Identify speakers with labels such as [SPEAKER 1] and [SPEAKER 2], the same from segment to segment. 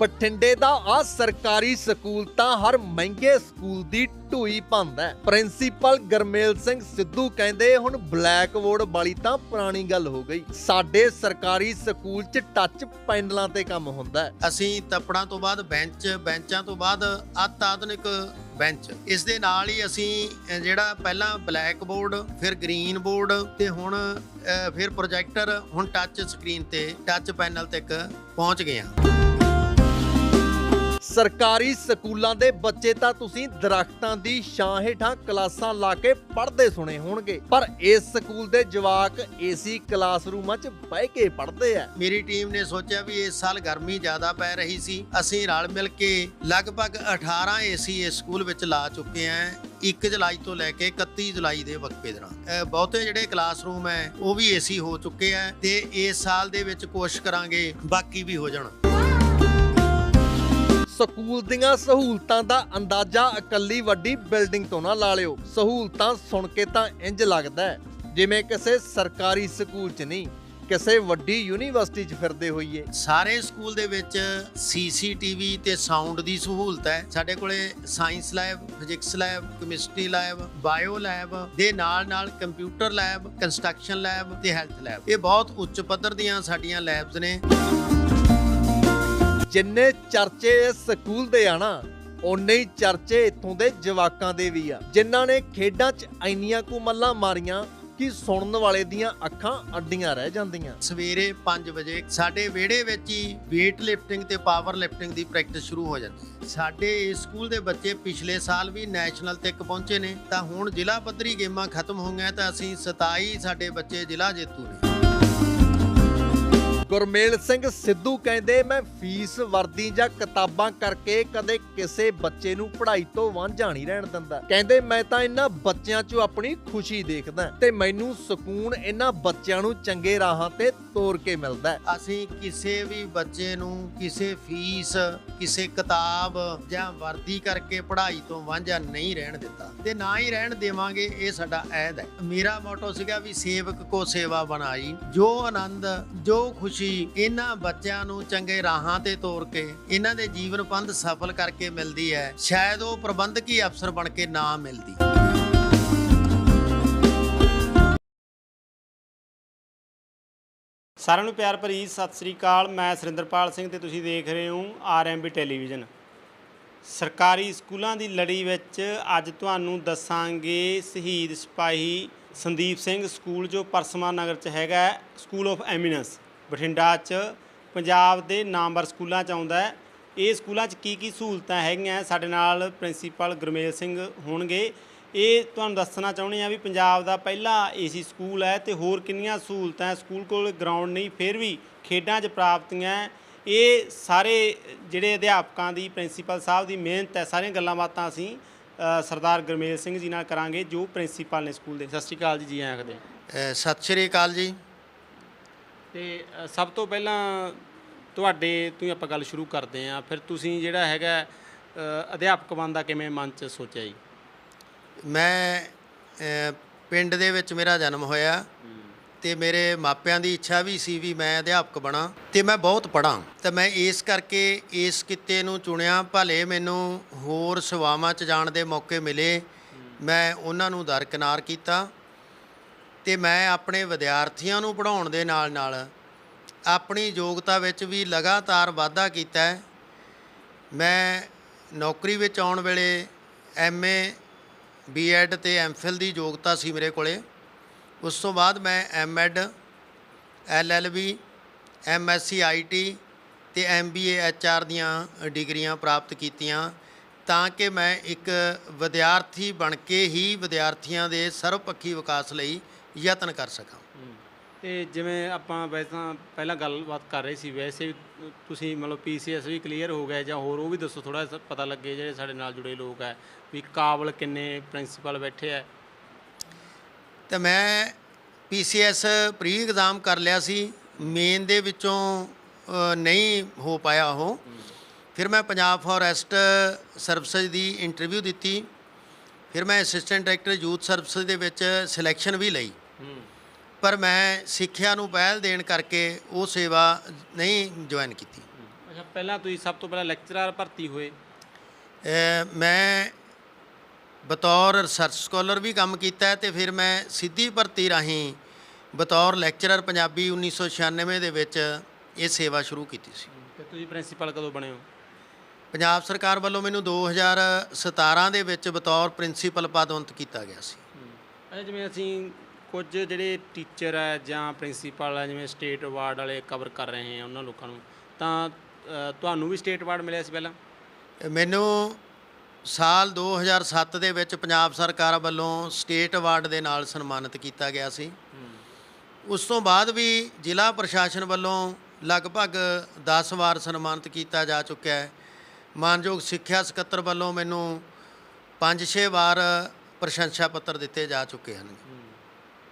[SPEAKER 1] ਬਠਿੰਡੇ ਦਾ ਆ ਸਰਕਾਰੀ ਸਕੂਲ ਤਾਂ ਹਰ ਮਹਿੰਗੇ ਸਕੂਲ ਦੀ ਢੂਈ ਭੰਦਾ ਹੈ। ਪ੍ਰਿੰਸੀਪਲ ਗਰਮੇਲ ਸਿੰਘ ਸਿੱਧੂ ਕਹਿੰਦੇ ਹੁਣ ਬਲੈਕ ਬੋਰਡ ਵਾਲੀ ਤਾਂ ਪੁਰਾਣੀ ਗੱਲ ਹੋ ਗਈ। ਸਾਡੇ ਸਰਕਾਰੀ ਸਕੂਲ 'ਚ ਟੱਚ ਪੈਨਲਾਂ ਤੇ ਕੰਮ ਹੁੰਦਾ ਹੈ।
[SPEAKER 2] ਅਸੀਂ ਤੱਪੜਾਂ ਤੋਂ ਬਾਅਦ ਬੈਂਚ, ਬੈਂਚਾਂ ਤੋਂ ਬਾਅਦ ਅਤ ਆਧੁਨਿਕ ਬੈਂਚ। ਇਸ ਦੇ ਨਾਲ ਹੀ ਅਸੀਂ ਜਿਹੜਾ ਪਹਿਲਾਂ ਬਲੈਕ ਬੋਰਡ, ਫਿਰ ਗ੍ਰੀਨ ਬੋਰਡ ਤੇ ਹੁਣ ਫਿਰ ਪ੍ਰੋਜੈਕਟਰ, ਹੁਣ ਟੱਚ ਸਕਰੀਨ ਤੇ ਟੱਚ ਪੈਨਲ ਤੱਕ ਪਹੁੰਚ ਗਏ ਹਾਂ।
[SPEAKER 1] ਸਰਕਾਰੀ ਸਕੂਲਾਂ ਦੇ ਬੱਚੇ ਤਾਂ ਤੁਸੀਂ ਦਰਖਤਾਂ ਦੀ ਛਾਂ ਹੇਠਾਂ ਕਲਾਸਾਂ ਲਾ ਕੇ ਪੜ੍ਹਦੇ ਸੁਣੇ ਹੋਣਗੇ। ਪਰ ਇਸ ਸਕੂਲ ਦੇ ਜਵਾਕ ਏਸੀ ਕਲਾਸਰੂਮਾਂ 'ਚ ਬਹਿ ਕੇ ਪੜ੍ਹਦੇ ਆ।
[SPEAKER 2] ਮੇਰੀ ਟੀਮ ਨੇ ਸੋਚਿਆ ਵੀ ਇਸ ਸਾਲ ਗਰਮੀ ਜ਼ਿਆਦਾ ਪੈ ਰਹੀ ਸੀ। ਅਸੀਂ ਰਲ ਮਿਲ ਕੇ ਲਗਭਗ 18 ਏਸੀ ਇਸ ਸਕੂਲ ਵਿੱਚ ਲਾ ਚੁੱਕੇ ਹਾਂ 1 ਜੁਲਾਈ ਤੋਂ ਲੈ ਕੇ 31 ਜੁਲਾਈ ਦੇ ਵਕਫੇ ਦੌਰਾਨ। ਬਹੁਤੇ ਜਿਹੜੇ ਕਲਾਸਰੂਮ ਹੈ, ਉਹ ਵੀ ਏਸੀ ਹੋ ਚੁੱਕੇ ਆ ਤੇ ਇਸ ਸਾਲ ਦੇ ਵਿੱਚ ਕੋਸ਼ਿਸ਼ ਕਰਾਂਗੇ, ਬਾਕੀ ਵੀ ਹੋ ਜਾਣ।
[SPEAKER 1] ਸਕੂਲ ਦੀਆਂ ਸਹੂਲਤਾਂ ਦਾ ਅੰਦਾਜ਼ਾ ਇਕੱਲੀ ਵੱਡੀ ਬਿਲਡਿੰਗ ਤੋਂ ਨਾ ਲਾ ਲਿਓ। ਸਹੂਲਤਾਂ ਸੁਣ ਕੇ ਤਾਂ ਇੰਜ ਲੱਗਦਾ ਹੈ, ਜਿਵੇਂ ਕਿਸੇ ਸਰਕਾਰੀ ਸਕੂਲ 'ਚ ਨਹੀਂ, ਕਿਸੇ ਵੱਡੀ ਯੂਨੀਵਰਸਿਟੀ 'ਚ ਫਿਰਦੇ ਹੋਈਏ।
[SPEAKER 2] ਸਾਰੇ ਸਕੂਲ ਦੇ ਵਿੱਚ ਸੀਸੀਟੀਵੀ ਤੇ ਸਾਊਂਡ ਦੀ ਸਹੂਲਤ ਹੈ। ਸਾਡੇ ਕੋਲੇ science lab, physics lab, chemistry lab, bio lab, ਦੇ ਨਾਲ ਨਾਲ ਕੰਪਿਊਟਰ ਲੈਬ, ਕੰਸਟਰਕਸ਼ਨ ਲੈਬ ਤੇ ਹੈਲਥ ਲੈਬ। ਇਹ ਬਹੁਤ ਉੱਚ ਪੱਧਰ ਦੀਆਂ ਸਾਡੀਆਂ ਲੈਬਸ ਨੇ।
[SPEAKER 1] ਜਿੰਨੇ ਚਰਚੇ ਸਕੂਲ ਦੇ ਆ ਨਾ, ਓਨੇ ਹੀ ਚਰਚੇ ਇੱਥੋਂ ਦੇ ਜਵਾਕਾਂ ਦੇ ਵੀ ਆ। ਜਿਨ੍ਹਾਂ ਨੇ ਖੇਡਾਂ 'ਚ ਇੰਨੀਆਂ ਕੁ ਮੱਲਾਂ ਮਾਰੀਆਂ ਕਿ ਸੁਣਨ ਵਾਲੇ ਦੀਆਂ ਅੱਖਾਂ ਅੱਡੀਆਂ ਰਹਿ ਜਾਂਦੀਆਂ।
[SPEAKER 2] ਸਵੇਰੇ 5 ਵਜੇ ਸਾਡੇ ਵਿਹੜੇ ਵਿੱਚ ਹੀ weight lifting ਤੇ ਪਾਵਰ ਲਿਫਟਿੰਗ ਦੀ ਪ੍ਰੈਕਟਿਸ ਸ਼ੁਰੂ ਹੋ ਜਾਂਦੀ ਸਾਡੇ ਸਕੂਲ ਦੇ ਬੱਚੇ ਪਿਛਲੇ ਸਾਲ ਵੀ ਨੈਸ਼ਨਲ ਤੱਕ ਪਹੁੰਚੇ ਨੇ। ਤਾਂ ਹੁਣ ਜ਼ਿਲ੍ਹਾ ਪੱਧਰੀ ਗੇਮਾਂ ਖਤਮ ਹੋਈਆਂ ਤਾਂ ਅਸੀਂ 27 ਸਾਡੇ ਬੱਚੇ ਜ਼ਿਲ੍ਹਾ ਜੇਤੂ ਨੇ।
[SPEAKER 1] ਗੁਰਮੇਲ ਸਿੰਘ ਸਿੱਧੂ ਕਹਿੰਦੇ, ਮੈਂ ਫੀਸ ਵਰਦੀ ਜਾਂ ਕਿਤਾਬਾਂ ਕਰਕੇ ਕਦੇ ਕਿਸੇ ਬੱਚੇ ਨੂੰ ਪੜ੍ਹਾਈ ਤੋਂ ਵਾਂਝਾ ਨਹੀਂ ਰਹਿਣ ਦਿੰਦਾ। ਕਹਿੰਦੇ, ਮੈਂ ਤਾਂ ਇਹਨਾਂ ਬੱਚਿਆਂ 'ਚੋਂ ਆਪਣੀ ਖੁਸ਼ੀ ਦੇਖਦਾ ਤੇ ਮੈਨੂੰ ਸਕੂਨ ਇਹਨਾਂ ਬੱਚਿਆਂ ਨੂੰ ਚੰਗੇ ਰਾਹਾਂ ਤੇ ਤੋਰ ਕੇ ਮਿਲਦਾ
[SPEAKER 2] ਅਸੀਂ ਕਿਸੇ ਵੀ ਬੱਚੇ ਨੂੰ ਕਿਸੇ ਫੀਸ, ਕਿਸੇ ਕਿਤਾਬ ਜਾਂ ਵਰਦੀ ਕਰਕੇ ਪੜ੍ਹਾਈ ਤੋਂ ਵਾਂਝਾ ਨਹੀਂ ਰਹਿਣ ਦਿੱਤਾ ਤੇ ਨਾ ਹੀ ਰਹਿਣ ਦੇਵਾਂਗੇ, ਇਹ ਸਾਡਾ ਐਦ ਹੈ। ਮੇਰਾ ਮੋਟੋ ਸੀਗਾ ਵੀ ਸੇਵਕ ਕੋ ਸੇਵਾ ਬਣਾਈ, ਜੋ ਆਨੰਦ, ਜੋ ਖੁਸ਼ੀ ਇਹਨਾਂ ਬੱਚਿਆਂ ਨੂੰ ਚੰਗੇ ਰਾਹਾਂ ਤੇ ਤੋਰ ਕੇ ਇਹਨਾਂ ਦੇ ਜੀਵਨ ਪੰਧ ਸਫਲ ਕਰਕੇ ਮਿਲਦੀ ਹੈ, ਸ਼ਾਇਦ ਉਹ ਪ੍ਰਬੰਧਕੀ ਅਫਸਰ ਬਣ ਕੇ ਨਾ ਮਿਲਦੀ।
[SPEAKER 3] ਸਾਰਿਆਂ ਨੂੰ ਪਿਆਰ ਭਰੀ ਸਤਿ ਸ੍ਰੀ ਅਕਾਲ, ਮੈਂ ਸੁਰਿੰਦਰਪਾਲ ਸਿੰਘ ਤੇ ਤੁਸੀਂ ਦੇਖ ਰਹੇ ਹੋ ਆਰਐਮਬੀ ਟੈਲੀਵਿਜ਼ਨ। ਸਰਕਾਰੀ ਸਕੂਲਾਂ ਦੀ ਲੜੀ ਵਿੱਚ ਅੱਜ ਤੁਹਾਨੂੰ ਦੱਸਾਂਗੇ ਸ਼ਹੀਦ ਸਿਪਾਹੀ ਸੰਦੀਪ ਸਿੰਘ ਸਕੂਲ, ਜੋ ਪਰਸਮਾ ਨਗਰ ਚ ਹੈਗਾ ਸਕੂਲ ਆਫ ਐਮੀਨੈਂਸ ਬਠਿੰਡਾ ਚ ਪੰਜਾਬ ਦੇ ਨਾਮਵਰ ਸਕੂਲਾਂ ਚ ਆਉਂਦਾ ਹੈ। ਇਹ ਸਕੂਲਾਂ 'ਚ ਕੀ ਕੀ ਸਹੂਲਤਾਂ ਹੈਗੀਆਂ? ਸਾਡੇ ਨਾਲ ਪ੍ਰਿੰਸੀਪਲ ਗੁਰਮੇਲ ਸਿੰਘ ਹੋਣਗੇ। ਇਹ ਤੁਹਾਨੂੰ ਦੱਸਣਾ ਚਾਹੁੰਦੇ ਆ ਵੀ ਪੰਜਾਬ ਦਾ ਪਹਿਲਾ ਏਸੀ ਸਕੂਲ ਹੈ ਤੇ ਹੋਰ ਕਿੰਨੀਆਂ ਸਹੂਲਤਾਂ ਸਕੂਲ ਕੋਲ ਗਰਾਊਂਡ ਨਹੀਂ, ਫਿਰ ਵੀ ਖੇਡਾਂ 'ਚ ਪ੍ਰਾਪਤੀਆਂ। ਇਹ ਸਾਰੇ ਜਿਹੜੇ ਅਧਿਆਪਕਾਂ ਦੀ, ਪ੍ਰਿੰਸੀਪਲ ਸਾਹਿਬ ਦੀ ਮਿਹਨਤ ਹੈ, ਸਾਰੀਆਂ ਗੱਲਾਂ ਬਾਤਾਂ ਅਸੀਂ ਸਰਦਾਰ ਗੁਰਮੇਲ ਸਿੰਘ ਜੀ ਨਾਲ ਕਰਾਂਗੇ, ਜੋ ਪ੍ਰਿੰਸੀਪਲ ਨੇ ਸਕੂਲ ਦੇ। ਸਤਿ ਸ਼੍ਰੀ ਅਕਾਲ ਜੀ ਜੀ ਆਇਆਂ ਆਖਦੇ
[SPEAKER 2] ਸਤਿ ਸ਼੍ਰੀ ਅਕਾਲ ਜੀ।
[SPEAKER 3] ਤੇ ਅ, ਸਭ ਤੋਂ ਪਹਿਲਾਂ ਤੁਹਾਡੇ ਤੋਂ ਹੀ ਆਪਾਂ ਗੱਲ ਸ਼ੁਰੂ ਕਰਦੇ ਆਂ ਫਿਰ ਤੁਸੀਂ ਜਿਹੜਾ ਹੈਗਾ ਅ, ਅਧਿਆਪਕ ਬਣਨ ਦਾ ਕਿਵੇਂ ਮਨ 'ਚ ਸੋਚਿਆ ਜੀ?
[SPEAKER 2] ਮੈਂ ਪਿੰਡ ਦੇ ਵਿੱਚ ਮੇਰਾ ਜਨਮ ਹੋਇਆ ਤੇ ਮੇਰੇ ਮਾਪਿਆਂ ਦੀ ਇੱਛਾ ਵੀ ਸੀ ਵੀ ਮੈਂ ਅਧਿਆਪਕ ਬਣਾ ਤੇ ਮੈਂ ਬਹੁਤ ਪੜਾਂ ਤੇ ਮੈਂ ਇਸ ਕਰਕੇ ਇਸ ਕਿੱਤੇ ਨੂੰ ਚੁਣਿਆ ਭਲੇ ਮੈਨੂੰ ਹੋਰ ਸੇਵਾਵਾਂ 'ਚ ਜਾਣ ਦੇ ਮੌਕੇ ਮਿਲੇ। ਮੈਂ ਉਹਨਾਂ ਨੂੰ ਦਰਕਿਨਾਰ ਕੀਤਾ। ਤੇ ਮੈਂ ਆਪਣੇ ਵਿਦਿਆਰਥੀਆਂ ਨੂੰ ਪੜਾਉਣ ਦੇ ਨਾਲ ਨਾਲ ਆਪਣੀ ਯੋਗਤਾ ਵਿੱਚ ਵੀ ਲਗਾਤਾਰ ਵਾਧਾ ਕੀਤਾ ਹੈ। ਮੈਂ ਨੌਕਰੀ ਵਿੱਚ ਆਉਣ ਵੇਲੇ ਐਮਏ ਬੀਐਡ ਤੇ ਐਮਫਿਲ ਦੀ ਯੋਗਤਾ ਸੀ ਮੇਰੇ ਕੋਲੇ। ਉਸ ਤੋਂ ਬਾਅਦ ਮੈਂ ਐਮਐਡ ਐਲਐਲਬੀ ਐਮਐਸਸੀ ਆਈਟੀ ਤੇ ਐਮਬੀਏ ਐਚਆਰ ਦੀਆਂ ਡਿਗਰੀਆਂ ਪ੍ਰਾਪਤ ਕੀਤੀਆਂ ਤਾਂ ਕਿ ਮੈਂ ਇੱਕ ਵਿਦਿਆਰਥੀ ਬਣ ਕੇ ਹੀ ਵਿਦਿਆਰਥੀਆਂ ਦੇ ਸਰਵਪੱਖੀ ਵਿਕਾਸ ਲਈ ਯਤਨ ਕਰ ਸਕਾਂ।
[SPEAKER 3] ਤੇ ਜਿਵੇਂ ਆਪਾਂ ਵੈਸੇ ਤਾਂ ਪਹਿਲਾਂ ਗੱਲਬਾਤ ਕਰ ਰਹੇ ਸੀ ਵੈਸੇ ਵੀ ਤੁਸੀਂ ਮਤਲਬ ਪੀਸੀਐਸ ਵੀ ਕਲੀਅਰ ਹੋ ਗਏ ਜਾਂ ਹੋਰ ਉਹ ਵੀ ਦੱਸੋ ਥੋੜਾ ਪਤਾ ਲੱਗੇ ਜਿਹੜੇ ਸਾਡੇ ਨਾਲ ਜੁੜੇ ਲੋਕ ਹੈ ਵੀ ਕਾਬਲ ਕਿੰਨੇ ਪ੍ਰਿੰਸੀਪਲ ਬੈਠੇ ਆ
[SPEAKER 2] ਤੇ ਮੈਂ ਪੀਸੀਐਸ ਪ੍ਰੀ ਐਗਜ਼ਾਮ ਕਰ ਲਿਆ ਸੀ ਮੇਨ ਦੇ ਵਿੱਚੋਂ ਨਹੀਂ ਹੋ ਪਾਇਆ ਉਹ। ਫਿਰ ਮੈਂ ਪੰਜਾਬ ਫੋਰੈਸਟ ਸਰਵਿਸਿਜ਼ ਦੀ ਇੰਟਰਵਿਊ ਦਿੱਤੀ। ਫਿਰ ਮੈਂ ਅਸਿਸਟੈਂਟ ਡਾਇਰੈਕਟਰ ਯੂਥ ਸਰਵਿਸਿਜ਼ ਦੇ ਵਿੱਚ ਸਿਲੈਕਸ਼ਨ ਵੀ ਲਈ।
[SPEAKER 3] ਹੂੰ
[SPEAKER 2] ਪਰ ਮੈਂ ਸਿੱਖਿਆ ਨੂੰ ਪਹਿਲ ਦੇਣ ਕਰਕੇ ਉਹ ਸੇਵਾ ਨਹੀਂ ਜੁਆਇਨ ਕੀਤੀ।
[SPEAKER 3] ਅੱਛਾ ਪਹਿਲਾਂ ਤੁਸੀਂ ਸਭ ਤੋਂ ਪਹਿਲਾਂ ਲੈਕਚਰਰ ਭਰਤੀ ਹੋਏ।
[SPEAKER 2] ਮੈਂ ਬਤੌਰ ਰਿਸਰਚ ਸਕਾਲਰ ਵੀ ਕੰਮ ਕੀਤਾ ਤੇ ਫਿਰ ਮੈਂ ਸਿੱਧੀ ਭਰਤੀ ਰਾਹੀਂ ਬਤੌਰ ਲੈਕਚਰਰ ਪੰਜਾਬੀ 1996 ਦੇ ਵਿੱਚ ਇਹ ਸੇਵਾ ਸ਼ੁਰੂ ਕੀਤੀ ਸੀ।
[SPEAKER 3] ਤੇ ਤੁਸੀਂ ਪ੍ਰਿੰਸੀਪਲ ਕਦੋਂ ਬਣੇ ਹੋ?
[SPEAKER 2] ਪੰਜਾਬ ਸਰਕਾਰ ਵੱਲੋਂ ਮੈਨੂੰ 2017 ਦੇ ਵਿੱਚ ਬਤੌਰ ਪ੍ਰਿੰਸੀਪਲ ਪਦਵੰਤ ਕੀਤਾ ਗਿਆ ਸੀ।
[SPEAKER 3] ਅੱਛਾ ਜਿਵੇਂ ਅਸੀਂ ਕੁਝ ਜਿਹੜੇ ਟੀਚਰ ਹੈ ਜਾਂ ਪ੍ਰਿੰਸੀਪਲ ਹੈ ਜਿਵੇਂ ਸਟੇਟ ਅਵਾਰਡ ਵਾਲੇ ਕਵਰ ਕਰ ਰਹੇ ਹਾਂ ਉਹਨਾਂ ਲੋਕਾਂ ਨੂੰ ਤਾਂ ਅ, ਤੁਹਾਨੂੰ ਵੀ ਸਟੇਟ ਅਵਾਰਡ ਮਿਲਿਆ ਸੀ ਪਹਿਲਾਂ?
[SPEAKER 2] ਮੈਨੂੰ ਸਾਲ 2007 ਦੇ ਵਿੱਚ ਪੰਜਾਬ ਸਰਕਾਰ ਵੱਲੋਂ ਸਟੇਟ ਅਵਾਰਡ ਦੇ ਨਾਲ ਸਨਮਾਨਿਤ ਕੀਤਾ ਗਿਆ ਸੀ। ਉਸ ਤੋਂ ਬਾਅਦ ਵੀ ਜ਼ਿਲ੍ਹਾ ਪ੍ਰਸ਼ਾਸਨ ਵੱਲੋਂ ਲਗਭਗ 10 ਵਾਰ ਸਨਮਾਨਿਤ ਕੀਤਾ ਜਾ ਚੁੱਕਿਆ ਹੈ। ਮਾਨਯੋਗ ਸਿੱਖਿਆ ਸਕੱਤਰ ਵੱਲੋਂ ਮੈਨੂੰ 5-6 ਵਾਰ ਪ੍ਰਸ਼ੰਸਾ ਪੱਤਰ ਦਿੱਤੇ ਜਾ ਚੁੱਕੇ ਹਨ।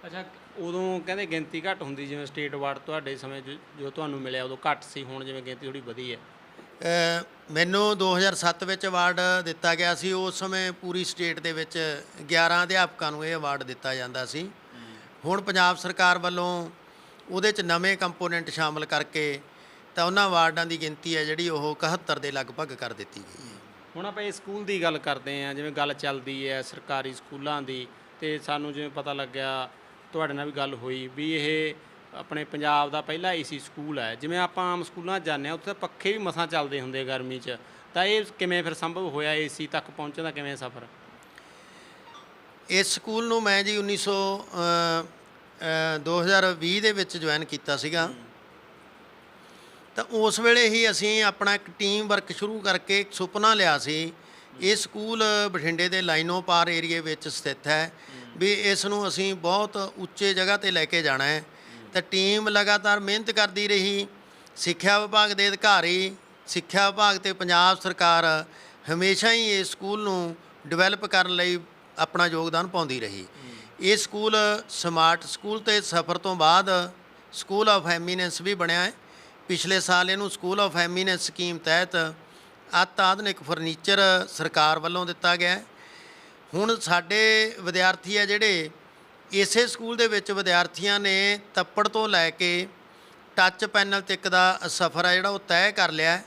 [SPEAKER 3] ਅੱਛਾ ਉਦੋਂ ਕਹਿੰਦੇ ਗਿਣਤੀ ਘੱਟ ਹੁੰਦੀ ਜਿਵੇਂ ਸਟੇਟ ਅਵਾਰਡ ਤੁਹਾਡੇ ਸਮੇਂ ਜੋ ਤੁਹਾਨੂੰ ਮਿਲਿਆ ਉਦੋਂ ਘੱਟ ਸੀ ਹੁਣ ਜਿਵੇਂ ਗਿਣਤੀ ਥੋੜੀ ਵਧੀ ਹੈ।
[SPEAKER 2] ਅ, ਮੈਨੂੰ 2007 ਵਿੱਚ ਅਵਾਰਡ ਦਿੱਤਾ ਗਿਆ ਸੀ ਉਸ ਸਮੇਂ ਪੂਰੀ ਸਟੇਟ ਦੇ ਵਿੱਚ 11 ਅਧਿਆਪਕਾਂ ਨੂੰ ਇਹ ਅਵਾਰਡ ਦਿੱਤਾ ਜਾਂਦਾ ਸੀ। ਹੁਣ ਪੰਜਾਬ ਸਰਕਾਰ ਵੱਲੋਂ ਉਹਦੇ 'ਚ ਨਵੇਂ ਕੰਪੋਨੈਂਟ ਸ਼ਾਮਲ ਕਰਕੇ ਤਾਂ ਉਹਨਾਂ ਅਵਾਰਡਾਂ ਦੀ ਗਿਣਤੀ ਹੈ ਜਿਹੜੀ ਉਹ 71 ਦੇ ਲਗਭਗ ਕਰ ਦਿੱਤੀ ਗਈ ਹੈ।
[SPEAKER 3] ਹੁਣ ਆਪਾਂ ਇਹ ਸਕੂਲ ਦੀ ਗੱਲ ਕਰਦੇ ਹਾਂ ਜਿਵੇਂ ਗੱਲ ਚੱਲਦੀ ਹੈ ਸਰਕਾਰੀ ਸਕੂਲਾਂ ਦੀ ਤੇ ਸਾਨੂੰ ਜਿਵੇਂ ਪਤਾ ਲੱਗਿਆ ਤੁਹਾਡੇ ਨਾਲ ਵੀ ਗੱਲ ਹੋਈ ਵੀ ਇਹ ਆਪਣੇ ਪੰਜਾਬ ਦਾ ਪਹਿਲਾ ਏਸੀ ਸਕੂਲ ਹੈ। ਜਿਵੇਂ ਆਪਾਂ ਆਮ ਸਕੂਲਾਂ 'ਚ ਜਾਂਦੇ ਹਾਂ ਉੱਥੇ ਪੱਖੇ ਵੀ ਮਸਾਂ ਚੱਲਦੇ ਹੁੰਦੇ ਗਰਮੀ 'ਚ। ਤਾਂ ਇਹ ਕਿਵੇਂ ਫਿਰ ਸੰਭਵ ਹੋਇਆ ਏਸੀ ਤੱਕ ਪਹੁੰਚਣ ਦਾ ਕਿਵੇਂ ਸਫ਼ਰ?
[SPEAKER 2] ਇਸ ਸਕੂਲ ਨੂੰ ਮੈਂ ਜੀ 1900 ਅ, ਅ, 2020 ਦੇ ਵਿੱਚ ਜੁਆਇਨ ਕੀਤਾ ਸੀਗਾ। ਤਾਂ ਉਸ ਵੇਲੇ ਹੀ ਅਸੀਂ ਆਪਣਾ ਇੱਕ ਟੀਮ ਵਰਕ ਸ਼ੁਰੂ ਕਰਕੇ ਇੱਕ ਸੁਪਨਾ ਲਿਆ ਸੀ। ਇਹ ਸਕੂਲ ਬਠਿੰਡੇ ਦੇ ਲਾਈਨੋ ਪਾਰ ਏਰੀਏ ਵਿੱਚ ਸਥਿਤ ਹੈ। ਵੀ ਇਸ ਨੂੰ ਅਸੀਂ ਬਹੁਤ ਉੱਚੇ ਜਗ੍ਹਾ ਤੇ ਲੈ ਕੇ ਜਾਣਾ ਹੈ। ਤਾਂ ਟੀਮ ਲਗਾਤਾਰ ਮਿਹਨਤ ਕਰਦੀ ਰਹੀ। ਸਿੱਖਿਆ ਵਿਭਾਗ ਦੇ ਅਧਿਕਾਰੀ, ਸਿੱਖਿਆ ਵਿਭਾਗ ਤੇ ਪੰਜਾਬ ਸਰਕਾਰ ਹਮੇਸ਼ਾ ਹੀ ਇਸ ਸਕੂਲ ਨੂੰ ਡਿਵੈਲਪ ਕਰਨ ਲਈ ਆਪਣਾ ਯੋਗਦਾਨ ਪਾਉਂਦੀ ਰਹੀ। ਇਹ ਸਕੂਲ ਸਮਾਰਟ ਸਕੂਲ ਤੇ ਸਫਰ ਤੋਂ ਬਾਅਦ ਸਕੂਲ ਆਫ ਐਮੀਨੈਂਸ ਵੀ ਬਣਿਆ ਹੈ। ਪਿਛਲੇ ਸਾਲ ਇਹਨੂੰ ਸਕੂਲ ਆਫ ਐਮੀਨੈਂਸ ਸਕੀਮ ਤਹਿਤ ਅਤਿ ਆਧੁਨਿਕ ਫਰਨੀਚਰ ਸਰਕਾਰ ਵੱਲੋਂ ਦਿੱਤਾ ਗਿਆ ਹੈ। ਹੁਣ ਸਾਡੇ ਵਿਦਿਆਰਥੀ ਆ ਜਿਹੜੇ, ਇਸੇ ਸਕੂਲ ਦੇ ਵਿੱਚ ਵਿਦਿਆਰਥੀਆਂ ਨੇ ਤੱਪੜ ਤੋਂ ਲੈ ਕੇ ਟੱਚ ਪੈਨਲ ਤੱਕ ਦਾ ਸਫ਼ਰ ਆ ਜਿਹੜਾ ਉਹ ਤੈਅ ਕਰ ਲਿਆ।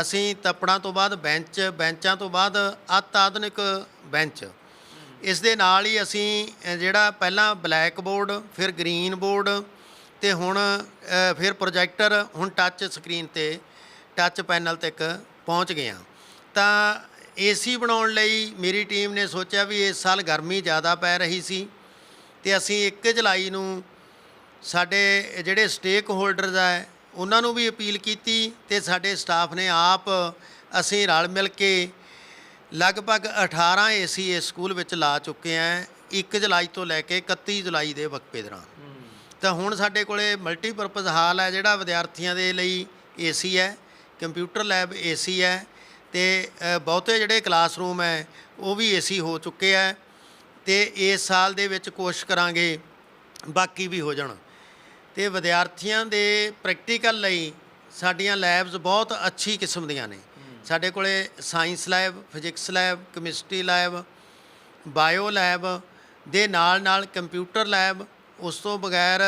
[SPEAKER 2] ਅਸੀਂ ਤੱਪੜਾਂ ਤੋਂ ਬਾਅਦ ਬੈਂਚ, ਬੈਂਚਾਂ ਤੋਂ ਬਾਅਦ ਅਤ ਆਧੁਨਿਕ ਬੈਂਚ। ਇਸ ਦੇ ਨਾਲ ਹੀ ਅਸੀਂ ਜਿਹੜਾ ਪਹਿਲਾਂ ਬਲੈਕ ਬੋਰਡ, ਫਿਰ ਗ੍ਰੀਨ ਬੋਰਡ ਤੇ ਹੁਣ ਫਿਰ ਪ੍ਰੋਜੈਕਟਰ, ਹੁਣ ਟੱਚ ਸਕਰੀਨ ਤੇ ਟੱਚ ਪੈਨਲ ਤੱਕ ਪਹੁੰਚ ਗਏ ਹਾਂ। ਤਾਂ ਏਸੀ ਬਣਾਉਣ ਲਈ ਮੇਰੀ ਟੀਮ ਨੇ ਸੋਚਿਆ ਵੀ ਇਸ ਸਾਲ ਗਰਮੀ ਜ਼ਿਆਦਾ ਪੈ ਰਹੀ ਸੀ ਤੇ ਅਸੀਂ 1 ਜੁਲਾਈ ਨੂੰ ਸਾਡੇ ਜਿਹੜੇ ਸਟੇਕ ਹੋਲਡਰਸ ਆ, ਉਹਨਾਂ ਨੂੰ ਵੀ ਅਪੀਲ ਕੀਤੀ ਤੇ ਸਾਡੇ ਸਟਾਫ ਨੇ ਆਪ ਅਸੀਂ ਰਲ ਮਿਲ ਕੇ ਲਗਭਗ 18 ਏਸੀ ਇਸ ਸਕੂਲ ਵਿੱਚ ਲਾ ਚੁੱਕੇ ਆ 1 ਜੁਲਾਈ ਤੋਂ ਲੈ ਕੇ 31 ਜੁਲਾਈ ਦੇ ਵਕਫੇ ਦੌਰਾਨ। ਤਾਂ ਹੁਣ ਸਾਡੇ ਕੋਲੇ ਮਲਟੀਪਰਪਸ ਹਾਲ ਹੈ ਜਿਹੜਾ ਵਿਦਿਆਰਥੀਆਂ ਦੇ ਲਈ ਏਸੀ ਹੈ, ਕੰਪਿਊਟਰ ਲੈਬ ਏਸੀ ਹੈ ਤੇ ਬਹੁਤੇ ਜਿਹੜੇ ਕਲਾਸਰੂਮ ਹੈ, ਉਹ ਵੀ ਏਸੀ ਹੋ ਚੁੱਕੇ ਹੈ ਤੇ ਇਸ ਸਾਲ ਦੇ ਵਿੱਚ ਕੋਸ਼ਿਸ਼ ਕਰਾਂਗੇ ਬਾਕੀ ਵੀ ਹੋ ਜਾਣ। ਤੇ ਵਿਦਿਆਰਥੀਆਂ ਦੇ ਪ੍ਰੈਕਟੀਕਲ ਲਈ ਸਾਡੀਆਂ ਲੈਬਸ ਬਹੁਤ ਅੱਛੀ ਕਿਸਮ ਦੀਆਂ ਨੇ। ਸਾਡੇ ਕੋਲੇ science lab physics lab chemistry lab bio lab ਦੇ ਨਾਲ ਨਾਲ ਕੰਪਿਊਟਰ ਲੈਬ ਉਸ ਤੋਂ ਬਗੈਰ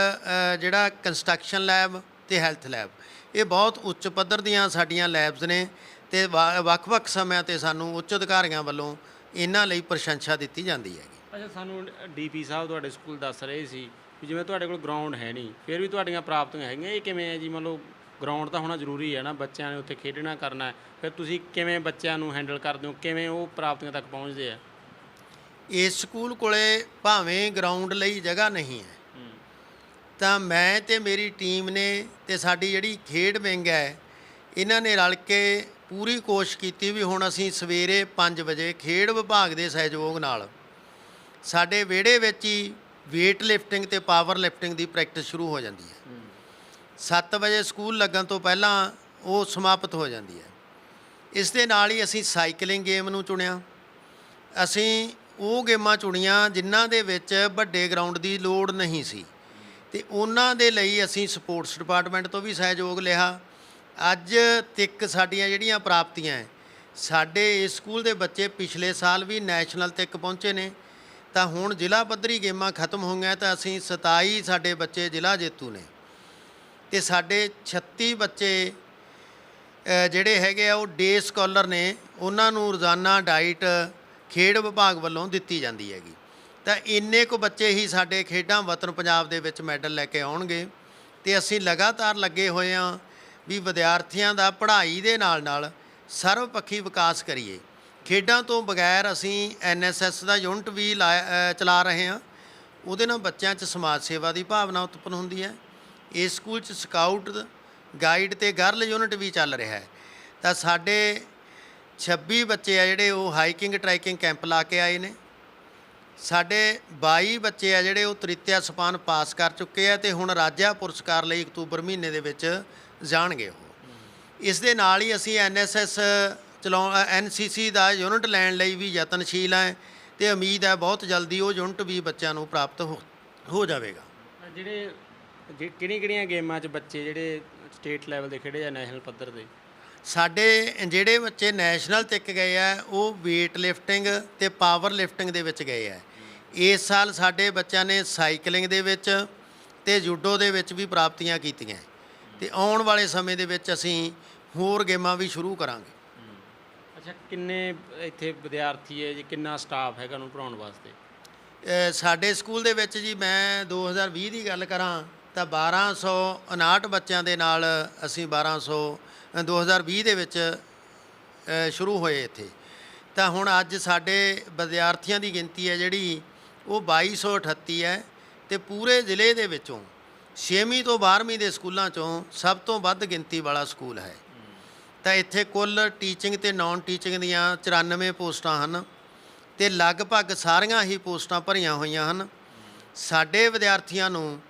[SPEAKER 2] ਜਿਹੜਾ ਕੰਸਟਰਕਸ਼ਨ ਲੈਬ ਤੇ ਹੈਲਥ ਲੈਬ ਇਹ ਬਹੁਤ ਉੱਚ ਪੱਧਰ ਦੀਆਂ ਸਾਡੀਆਂ ਲੈਬਸ ਨੇ। ਤੇ ਵੱਖ-ਵੱਖ ਸਮਿਆਂ ਤੇ ਸਾਨੂੰ ਉੱਚ ਅਧਿਕਾਰੀਆਂ ਵੱਲੋਂ ਇਹਨਾਂ ਲਈ ਪ੍ਰਸ਼ੰਸਾ ਦਿੱਤੀ ਜਾਂਦੀ ਹੈਗੀ।
[SPEAKER 3] ਅੱਛਾ ਸਾਨੂੰ ਡੀਪੀ ਸਾਹਿਬ ਤੁਹਾਡੇ ਸਕੂਲ ਦੱਸ ਰਹੇ ਸੀ ਵੀ ਜਿਵੇਂ ਤੁਹਾਡੇ ਕੋਲ ਗਰਾਊਂਡ ਹੈ ਨਹੀਂ ਫਿਰ ਵੀ ਤੁਹਾਡੀਆਂ ਪ੍ਰਾਪਤੀਆਂ ਹੈਗੀਆਂ? ਇਹ ਕਿਵੇਂ ਹੈ ਜੀ? ਮੰਨ ਲਓ ਗਰਾਊਂਡ ਤਾਂ ਹੋਣਾ ਜ਼ਰੂਰੀ ਹੈ ਨਾ ਬੱਚਿਆਂ ਨੇ ਉੱਥੇ ਖੇਡਣਾ ਕਰਨਾ ਫਿਰ ਤੁਸੀਂ ਕਿਵੇਂ ਬੱਚਿਆਂ ਨੂੰ ਹੈਂਡਲ ਕਰਦੇ ਹੋ? ਕਿਵੇਂ ਉਹ ਪ੍ਰਾਪਤੀਆਂ ਤੱਕ ਪਹੁੰਚਦੇ ਆ?
[SPEAKER 2] ਇਸ ਸਕੂਲ ਕੋਲੇ ਭਾਵੇਂ ਗਰਾਊਂਡ ਲਈ ਜਗ੍ਹਾ ਨਹੀਂ ਹੈ ਤਾਂ ਮੈਂ ਤੇ ਮੇਰੀ ਟੀਮ ਨੇ ਤੇ ਸਾਡੀ ਜਿਹੜੀ ਖੇਡ ਵਿੰਗ ਹੈ ਇਹਨਾਂ ਨੇ ਰਲ ਕੇ ਪੂਰੀ ਕੋਸ਼ਿਸ਼ ਕੀਤੀ ਵੀ ਹੁਣ ਅਸੀਂ ਸਵੇਰੇ 5 ਵਜੇ ਖੇਡ ਵਿਭਾਗ ਦੇ ਸਹਿਯੋਗ ਨਾਲ ਸਾਡੇ ਵਿਹੜੇ ਵਿੱਚ ਹੀ weight lifting ਤੇ ਪਾਵਰ ਲਿਫਟਿੰਗ ਦੀ ਪ੍ਰੈਕਟਿਸ ਸ਼ੁਰੂ ਹੋ ਜਾਂਦੀ ਹੈ। 7 ਵਜੇ ਸਕੂਲ ਲੱਗਣ ਤੋਂ ਪਹਿਲਾਂ ਉਹ ਸਮਾਪਤ ਹੋ ਜਾਂਦੀ ਹੈ। ਇਸ ਦੇ ਨਾਲ ਹੀ ਅਸੀਂ ਸਾਈਕਲਿੰਗ ਗੇਮ ਨੂੰ ਚੁਣਿਆ। ਅਸੀਂ ਉਹ ਗੇਮਾਂ ਚੁਣੀਆਂ ਜਿਨ੍ਹਾਂ ਦੇ ਵਿੱਚ ਵੱਡੇ ਗਰਾਊਂਡ ਦੀ ਲੋੜ ਨਹੀਂ ਸੀ ਤੇ ਉਹਨਾਂ ਦੇ ਲਈ ਅਸੀਂ ਸਪੋਰਟਸ ਡਿਪਾਰਟਮੈਂਟ ਤੋਂ ਵੀ ਸਹਿਯੋਗ ਲਿਆ। ਅੱਜ ਤੱਕ ਸਾਡੀਆਂ ਜਿਹੜੀਆਂ ਪ੍ਰਾਪਤੀਆਂ ਹੈ ਸਾਡੇ ਇਸ ਸਕੂਲ ਦੇ ਬੱਚੇ ਪਿਛਲੇ ਸਾਲ ਵੀ ਨੈਸ਼ਨਲ ਤੱਕ ਪਹੁੰਚੇ ਨੇ। ਤਾਂ ਹੁਣ ਜ਼ਿਲ੍ਹਾ ਪੱਧਰੀ ਗੇਮਾਂ ਖਤਮ ਹੋਈਆਂ ਤਾਂ ਅਸੀਂ 27 ਸਾਡੇ ਬੱਚੇ ਜ਼ਿਲ੍ਹਾ ਜੇਤੂ ਨੇ। ਤੇ ਸਾਡੇ 36 ਬੱਚੇ ਜਿਹੜੇ ਹੈਗੇ ਆ ਉਹ ਡੇ ਸਕਾਲਰ ਨੇ, ਉਹਨਾਂ ਨੂੰ ਰੋਜ਼ਾਨਾ ਡਾਈਟ ਖੇਡ ਵਿਭਾਗ ਵੱਲੋਂ ਦਿੱਤੀ ਜਾਂਦੀ ਹੈਗੀ। ਤਾਂ ਇੰਨੇ ਕੁ ਬੱਚੇ ਹੀ ਸਾਡੇ ਖੇਡਾਂ ਵਤਨ ਪੰਜਾਬ ਦੇ ਵਿੱਚ ਮੈਡਲ ਲੈ ਕੇ ਆਉਣਗੇ। ਤੇ ਅਸੀਂ ਲਗਾਤਾਰ ਲੱਗੇ ਹੋਏ ਹਾਂ ਵੀ ਵਿਦਿਆਰਥੀਆਂ ਦਾ ਪੜ੍ਹਾਈ ਦੇ ਨਾਲ ਨਾਲ ਸਰਵਪੱਖੀ ਵਿਕਾਸ ਕਰੀਏ। ਖੇਡਾਂ ਤੋਂ ਬਗੈਰ ਅਸੀਂ ਐਨਐਸਐਸ ਦਾ ਯੂਨਿਟ ਵੀ ਲਾਇਆ- ਚਲਾ ਰਹੇ ਹਾਂ। ਉਹਦੇ ਨਾਲ ਬੱਚਿਆਂ 'ਚ ਸਮਾਜ ਸੇਵਾ ਦੀ ਭਾਵਨਾ ਉਤਪੰਨ ਹੁੰਦੀ ਹੈ। ਇਸ ਸਕੂਲ 'ਚ ਸਕਾਊਟ ਗਾਈਡ ਤੇ ਗਰਲ ਯੂਨਿਟ ਵੀ ਚੱਲ ਰਿਹਾ ਹੈ। ਤਾਂ ਸਾਡੇ 26 ਬੱਚੇ ਆ ਜਿਹੜੇ, ਉਹ ਹਾਈਕਿੰਗ, ਟਰੈਕਿੰਗ ਕੈਂਪ ਲਾ ਕੇ ਆਏ ਨੇ। ਸਾਡੇ 22 ਬੱਚੇ ਆ ਜਿਹੜੇ, ਉਹ ਤ੍ਰਿਤਿਆ ਸਪਾਨ ਪਾਸ ਕਰ ਚੁੱਕੇ ਆ ਤੇ ਹੁਣ ਰਾਜਾ ਪੁਰਸਕਾਰ ਲਈ ਅਕਤੂਬਰ ਮਹੀਨੇ ਦੇ ਵਿੱਚ ਜਾਣਗੇ ਉਹ। ਇਸ ਦੇ ਨਾਲ ਹੀ ਅਸੀਂ ਐਨਐਸਐਸ ਚਲਾਉ ਐਨਸੀਸੀ ਦਾ ਯੂਨਿਟ ਲੈਣ ਲਈ ਵੀ ਯਤਨਸ਼ੀਲ ਹਾਂ ਤੇ ਉਮੀਦ ਹੈ ਬਹੁਤ ਜਲਦੀ ਉਹ ਯੂਨਿਟ ਵੀ ਬੱਚਿਆਂ ਨੂੰ ਪ੍ਰਾਪਤ ਹੋ ਜਾਵੇਗਾ।
[SPEAKER 3] ਜਿਹੜੇ ਕਿਹੜੀਆਂ ਕਿਹੜੀਆਂ ਗੇਮਾਂ 'ਚ ਬੱਚੇ ਜਿਹੜੇ ਸਟੇਟ ਲੈਵਲ ਦੇ ਖੇਡੇ ਜਾਂ ਨੈਸ਼ਨਲ ਪੱਧਰ ਦੇ?
[SPEAKER 2] ਸਾਡੇ ਜਿਹੜੇ ਬੱਚੇ ਨੈਸ਼ਨਲ ਤੱਕ ਗਏ ਆ ਉਹ weight ਲਿਫਟਿੰਗ ਤੇ ਪਾਵਰ ਲਿਫਟਿੰਗ ਦੇ ਵਿੱਚ ਗਏ ਆ। ਇਸ ਸਾਲ ਸਾਡੇ ਬੱਚਿਆਂ ਨੇ ਸਾਈਕਲਿੰਗ ਦੇ ਵਿੱਚ ਤੇ ਜੂਡੋ ਦੇ ਵਿੱਚ ਵੀ ਪ੍ਰਾਪਤੀਆਂ ਕੀਤੀਆਂ। ਤੇ ਆਉਣ ਵਾਲੇ ਸਮੇਂ ਦੇ ਵਿੱਚ ਅਸੀਂ ਹੋਰ ਗੇਮਾਂ ਵੀ ਸ਼ੁਰੂ ਕਰਾਂਗੇ।
[SPEAKER 3] ਅੱਛਾ ਕਿੰਨੇ ਇੱਥੇ ਵਿਦਿਆਰਥੀ ਹੈ ਜੀ? ਕਿੰਨਾ ਸਟਾਫ ਹੈਗਾ ਉਹਨੂੰ ਪੜਾਉਣ ਵਾਸਤੇ?
[SPEAKER 2] ਸਾਡੇ ਸਕੂਲ ਦੇ ਵਿੱਚ ਜੀ ਮੈਂ 2020 ਦੀ ਗੱਲ ਕਰਾਂ ਤਾਂ 1259 ਬੱਚਿਆਂ ਦੇ ਨਾਲ ਅਸੀਂ 1200 ਅ, 2020 ਦੇ ਵਿੱਚ ਸ਼ੁਰੂ ਹੋਏ ਇੱਥੇ। ਤਾਂ ਹੁਣ ਅੱਜ ਸਾਡੇ ਵਿਦਿਆਰਥੀਆਂ ਦੀ ਗਿਣਤੀ ਹੈ ਜਿਹੜੀ ਉਹ 2238 ਹੈ ਤੇ ਪੂਰੇ ਜ਼ਿਲ੍ਹੇ ਦੇ ਵਿੱਚੋਂ 6ਵੀਂ ਤੋਂ 12ਵੀਂ ਦੇ ਸਕੂਲਾਂ ਚੋਂ ਸਭ ਤੋਂ ਵੱਧ ਗਿਣਤੀ ਵਾਲਾ ਸਕੂਲ ਹੈ। ਤਾਂ ਇੱਥੇ ਕੁੱਲ ਟੀਚਿੰਗ ਤੇ ਨਾਨ ਟੀਚਿੰਗ ਦੀਆਂ 94 ਪੋਸਟਾਂ ਹਨ ਤੇ ਲਗਭਗ ਸਾਰੀਆਂ ਹੀ ਪੋਸਟਾਂ ਭਰੀਆਂ ਹੋਈਆਂ ਹਨ। ਸਾਡੇ ਵਿਦਿਆਰਥੀਆਂ ਨੂੰ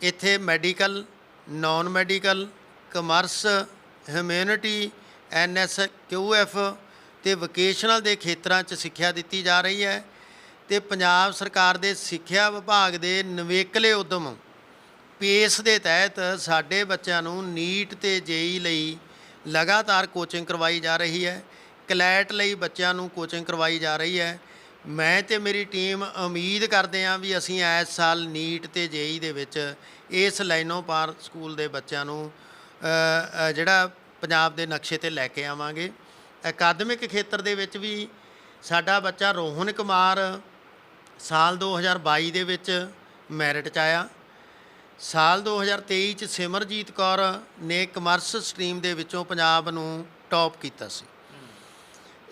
[SPEAKER 2] ਇੱਥੇ medical non medical commerce humanity NSQF ਤੇ ਵੋਕੇਸ਼ਨਲ ਦੇ ਖੇਤਰਾਂ 'ਚ ਸਿੱਖਿਆ ਦਿੱਤੀ ਜਾ ਰਹੀ ਹੈ ਤੇ ਪੰਜਾਬ ਸਰਕਾਰ ਦੇ ਸਿੱਖਿਆ ਵਿਭਾਗ ਦੇ ਨਵੇਕਲੇ ਉਦਮ ਪੇਸ ਦੇ ਤਹਿਤ ਸਾਡੇ ਬੱਚਿਆਂ ਨੂੰ ਨੀਟ ਤੇ ਜੇਈ ਲਈ ਲਗਾਤਾਰ ਕੋਚਿੰਗ ਕਰਵਾਈ ਜਾ ਰਹੀ ਹੈ। ਕਲੈਟ ਲਈ ਬੱਚਿਆਂ ਨੂੰ ਕੋਚਿੰਗ ਕਰਵਾਈ ਜਾ ਰਹੀ ਹੈ। ਮੈਂ ਤੇ ਮੇਰੀ ਟੀਮ ਉਮੀਦ ਕਰਦੇ ਹਾਂ ਵੀ ਅਸੀਂ ਇਸ ਸਾਲ ਨੀਟ ਤੇ ਜੇਈ ਦੇ ਵਿੱਚ ਇਸ ਲਾਈਨੋਂ ਪਾਰ ਸਕੂਲ ਦੇ ਬੱਚਿਆਂ ਨੂੰ ਜਿਹੜਾ ਪੰਜਾਬ ਦੇ ਨਕਸ਼ੇ ਤੇ ਲੈ ਕੇ ਆਵਾਂਗੇ। ਅਕਾਦਮਿਕ ਖੇਤਰ ਦੇ ਵਿੱਚ ਵੀ ਸਾਡਾ ਬੱਚਾ ਰੋਹਨ ਕੁਮਾਰ ਸਾਲ 2022 ਦੇ ਵਿੱਚ ਮੈਰਿਟ 'ਚ ਆਇਆ। ਸਾਲ 2023 ਚ ਸਿਮਰਜੀਤ ਕੌਰ ਨੇ ਕਮਰਸ ਸਟਰੀਮ ਦੇ ਵਿੱਚੋਂ ਪੰਜਾਬ ਨੂੰ ਟੌਪ ਕੀਤਾ ਸੀ।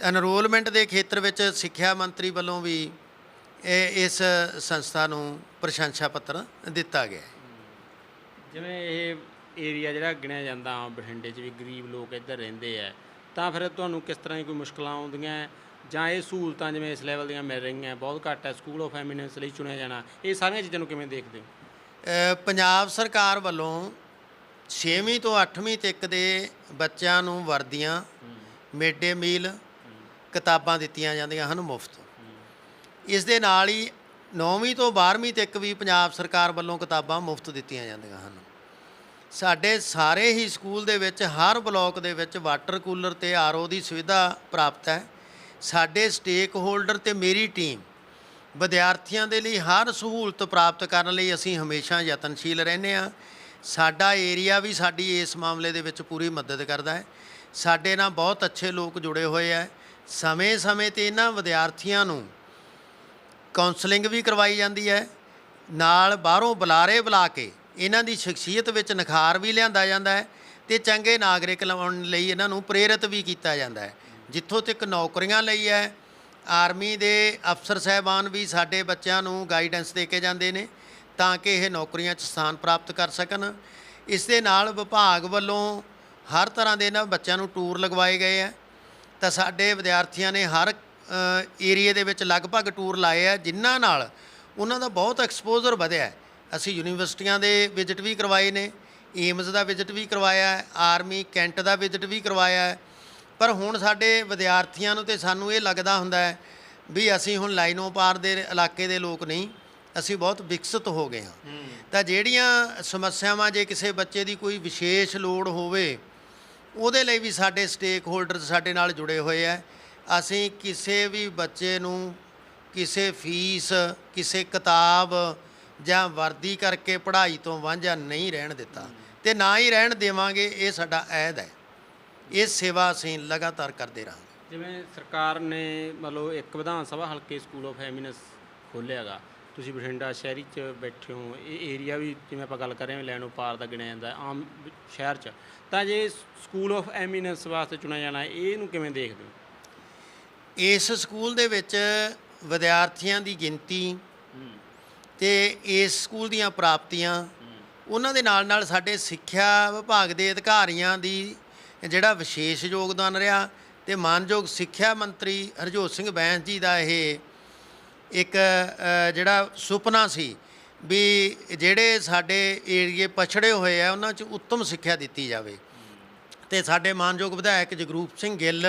[SPEAKER 2] ਐਨਰੋਲਮੈਂਟ ਦੇ ਖੇਤਰ ਵਿੱਚ ਸਿੱਖਿਆ ਮੰਤਰੀ ਵੱਲੋਂ ਵੀ ਇਹ ਇਸ ਸੰਸਥਾ ਨੂੰ ਪ੍ਰਸ਼ੰਸਾ ਪੱਤਰ ਦਿੱਤਾ ਗਿਆ
[SPEAKER 3] ਜਿਵੇਂ ਇਹ ਏਰੀਆ ਜਿਹੜਾ ਗਿਣਿਆ ਜਾਂਦਾ ਬਠਿੰਡੇ 'ਚ ਵੀ ਗਰੀਬ ਲੋਕ ਇੱਧਰ ਰਹਿੰਦੇ ਆ, ਤਾਂ ਫਿਰ ਤੁਹਾਨੂੰ ਕਿਸ ਤਰ੍ਹਾਂ ਦੀ ਕੋਈ ਮੁਸ਼ਕਲਾਂ ਆਉਂਦੀਆਂ? ਜਾਂ ਇਹ ਸਹੂਲਤਾਂ ਜਿਵੇਂ ਇਸ ਲੈਵਲ ਦੀਆਂ ਮਿਲ ਰਹੀਆਂ, ਬਹੁਤ ਘੱਟ ਹੈ ਸਕੂਲ ਆਫ ਐਮੀਨੈਂਸ ਲਈ ਚੁਣਿਆ ਜਾਣਾ, ਇਹ ਸਾਰੀਆਂ ਚੀਜ਼ਾਂ ਨੂੰ ਕਿਵੇਂ ਦੇਖਦੇ ਹੋ?
[SPEAKER 2] ਪੰਜਾਬ ਸਰਕਾਰ ਵੱਲੋਂ 6ਵੀਂ ਤੋਂ 8ਵੀਂ ਤੱਕ ਦੇ ਬੱਚਿਆਂ ਨੂੰ ਵਰਦੀਆਂ ਮਿਡ ਡੇ ਮੀਲ ਕਿਤਾਬਾਂ ਦਿੱਤੀਆਂ ਜਾਂਦੀਆਂ ਹਨ ਮੁਫਤ। ਇਸ ਦੇ ਨਾਲ ਹੀ 9ਵੀਂ ਤੋਂ 12ਵੀਂ ਤੱਕ ਵੀ ਪੰਜਾਬ ਸਰਕਾਰ ਵੱਲੋਂ ਕਿਤਾਬਾਂ ਮੁਫਤ ਦਿੱਤੀਆਂ ਜਾਂਦੀਆਂ ਹਨ। ਸਾਡੇ ਸਾਰੇ ਹੀ ਸਕੂਲ ਦੇ ਵਿੱਚ ਹਰ ਬਲਾਕ ਦੇ ਵਿੱਚ ਵਾਟਰ ਕੂਲਰ ਤੇ ਆਰਓ ਦੀ ਸੁਵਿਧਾ ਪ੍ਰਾਪਤ ਹੈ। ਸਾਡੇ ਸਟੇਕ ਹੋਲਡਰ ਤੇ ਮੇਰੀ ਟੀਮ ਵਿਦਿਆਰਥੀਆਂ ਦੇ ਲਈ ਹਰ ਸਹੂਲਤ ਪ੍ਰਾਪਤ ਕਰਨ ਲਈ ਅਸੀਂ ਹਮੇਸ਼ਾ ਯਤਨਸ਼ੀਲ ਰਹਿੰਦੇ ਹਾਂ। ਸਾਡਾ ਏਰੀਆ ਵੀ ਸਾਡੀ ਇਸ ਮਾਮਲੇ ਦੇ ਵਿੱਚ ਪੂਰੀ ਮਦਦ ਕਰਦਾ ਹੈ। ਸਾਡੇ ਨਾਲ ਬਹੁਤ ਅੱਛੇ ਲੋਕ ਜੁੜੇ ਹੋਏ ਹੈ। ਸਮੇਂ-ਸਮੇਂ ਤੇ ਇਹਨਾਂ ਵਿਦਿਆਰਥੀਆਂ ਨੂੰ ਕਾਉਂਸਲਿੰਗ ਵੀ ਕਰਵਾਈ ਜਾਂਦੀ ਹੈ। ਨਾਲ ਬਾਹਰੋਂ ਬੁਲਾਰੇ ਬੁਲਾ ਕੇ ਇਹਨਾਂ ਦੀ ਸ਼ਖਸੀਅਤ ਵਿੱਚ ਨਿਖਾਰ ਵੀ ਲਿਆਂਦਾ ਜਾਂਦਾ ਹੈ ਤੇ ਚੰਗੇ ਨਾਗਰਿਕ ਲਾਉਣ ਲਈ ਇਹਨਾਂ ਨੂੰ ਪ੍ਰੇਰਿਤ ਵੀ ਕੀਤਾ ਜਾਂਦਾ ਹੈ। ਜਿੱਥੋਂ ਤੱਕ ਨੌਕਰੀਆਂ ਲਈ ਹੈ ਆਰਮੀ ਦੇ ਅਫਸਰ ਸਹਿਬਾਨ ਵੀ ਸਾਡੇ ਬੱਚਿਆਂ ਨੂੰ ਗਾਈਡੈਂਸ ਦੇ ਕੇ ਜਾਂਦੇ ਨੇ ਤਾਂ ਕਿ ਇਹ ਨੌਕਰੀਆਂ 'ਚ ਸਥਾਨ ਪ੍ਰਾਪਤ ਕਰ ਸਕਣ। ਇਸ ਦੇ ਨਾਲ ਵਿਭਾਗ ਵੱਲੋਂ ਹਰ ਤਰ੍ਹਾਂ ਦੇ ਨਾ ਬੱਚਿਆਂ ਨੂੰ ਟੂਰ ਲਗਵਾਏ ਗਏ ਆ। ਤਾਂ ਸਾਡੇ ਵਿਦਿਆਰਥੀਆਂ ਨੇ ਹਰ ਏਰੀਏ ਦੇ ਵਿੱਚ ਲਗਭਗ ਟੂਰ ਲਾਏ ਆ, ਜਿਨ੍ਹਾਂ ਨਾਲ ਉਹਨਾਂ ਦਾ ਬਹੁਤ ਐਕਸਪੋਜ਼ਰ ਵਧਿਆ ਅਸੀਂ ਯੂਨੀਵਰਸਿਟੀਆਂ ਦੇ ਵਿਜ਼ਿਟ ਵੀ ਕਰਵਾਏ ਨੇ ਏਮਜ਼ ਦਾ ਵਿਜ਼ਿਟ ਵੀ ਕਰਵਾਇਆ ਆਰਮੀ ਕੈਂਟ ਦਾ ਵਿਜ਼ਿਟ ਵੀ ਕਰਵਾਇਆ ਪਰ ਹੁਣ ਸਾਡੇ ਵਿਦਿਆਰਥੀਆਂ ਨੂੰ ਤੇ ਸਾਨੂੰ ਇਹ ਲੱਗਦਾ ਹੁੰਦਾ ਹੈ ਵੀ ਅਸੀਂ ਹੁਣ ਲਾਈਨੋਂ ਪਾਰ ਦੇ ਇਲਾਕੇ ਦੇ ਲੋਕ ਨਹੀਂ ਅਸੀਂ ਬਹੁਤ ਵਿਕਸਿਤ ਹੋ ਗਏ ਹਾਂ। ਤਾਂ ਜਿਹੜੀਆਂ ਸਮੱਸਿਆਵਾਂ ਜੇ ਕਿਸੇ ਬੱਚੇ ਦੀ ਕੋਈ ਵਿਸ਼ੇਸ਼ ਲੋੜ ਹੋਵੇ ਉਹਦੇ ਲਈ ਵੀ ਸਾਡੇ ਸਟੇਕ ਹੋਲਡਰ ਸਾਡੇ ਨਾਲ ਜੁੜੇ ਹੋਏ ਆ। ਅਸੀਂ ਕਿਸੇ ਵੀ ਬੱਚੇ ਨੂੰ ਕਿਸੇ ਫੀਸ ਕਿਸੇ ਕਿਤਾਬ ਜਾਂ ਵਰਦੀ ਕਰਕੇ ਪੜ੍ਹਾਈ ਤੋਂ ਵਾਂਝਾ ਨਹੀਂ ਰਹਿਣ ਦਿੱਤਾ। ਤੇ ਨਾ ਹੀ ਰਹਿਣ ਦੇਵਾਂਗੇ ਇਹ ਸਾਡਾ ਐਦ ਹੈ। ਇਹ ਸੇਵਾ ਅਸੀਂ ਲਗਾਤਾਰ ਕਰਦੇ ਰਹਾਂਗੇ।
[SPEAKER 3] ਜਿਵੇਂ ਸਰਕਾਰ ਨੇ ਮਤਲਬ ਇੱਕ ਵਿਧਾਨ ਸਭਾ ਹਲਕੇ ਸਕੂਲ ਆਫ ਐਮਿਨੈਂਸ ਖੋਲ੍ਹਿਆਗਾ ਤੁਸੀਂ ਬਠਿੰਡਾ ਸ਼ਹਿਰੀ ਚ ਬੈਠੇ ਹੋ ਇਹ ਏਰੀਆ ਵੀ ਜਿਵੇਂ ਆਪਾਂ ਗੱਲ ਕਰ ਰਹੇ ਹਾਂ ਲੈਣੋ ਪਾਰ ਦਾ ਗਿਣਿਆ ਜਾਂਦਾ ਆਮ ਸ਼ਹਿਰ ਚ ਤਾਂ ਜੇ ਸਕੂਲ ਆਫ ਐਮਿਨੈਂਸ ਵਾਸਤੇ ਚੁਣਿਆ ਜਾਣਾ ਹੈ, ਇਹਨੂੰ ਕਿਵੇਂ ਦੇਖਦੇ ਹੋ?
[SPEAKER 2] ਇਸ ਸਕੂਲ ਦੇ ਵਿੱਚ ਵਿਦਿਆਰਥੀਆਂ ਦੀ ਗਿਣਤੀ ਤੇ ਇਸ ਸਕੂਲ ਦੀਆਂ ਪ੍ਰਾਪਤੀਆਂ ਉਹਨਾਂ ਦੇ ਨਾਲ ਨਾਲ ਸਾਡੇ ਸਿੱਖਿਆ ਵਿਭਾਗ ਦੇ ਅਧਿਕਾਰੀਆਂ ਦੀ ਜਿਹੜਾ ਵਿਸ਼ੇਸ਼ ਯੋਗਦਾਨ ਰਿਹਾ ਤੇ ਮਾਨਯੋਗ ਸਿੱਖਿਆ ਮੰਤਰੀ ਹਰਜੋਤ ਸਿੰਘ ਬੈਂਸ ਜੀ ਦਾ ਇਹ ਇੱਕ ਜਿਹੜਾ ਸੁਪਨਾ ਸੀ ਵੀ ਜਿਹੜੇ ਸਾਡੇ ਏਰੀਏ ਪਛੜੇ ਹੋਏ ਆ, ਉਹਨਾਂ 'ਚ ਉੱਤਮ ਸਿੱਖਿਆ ਦਿੱਤੀ ਜਾਵੇ। ਤੇ ਸਾਡੇ ਮਾਨਯੋਗ ਵਿਧਾਇਕ ਜਗਰੂਪ ਸਿੰਘ ਗਿੱਲ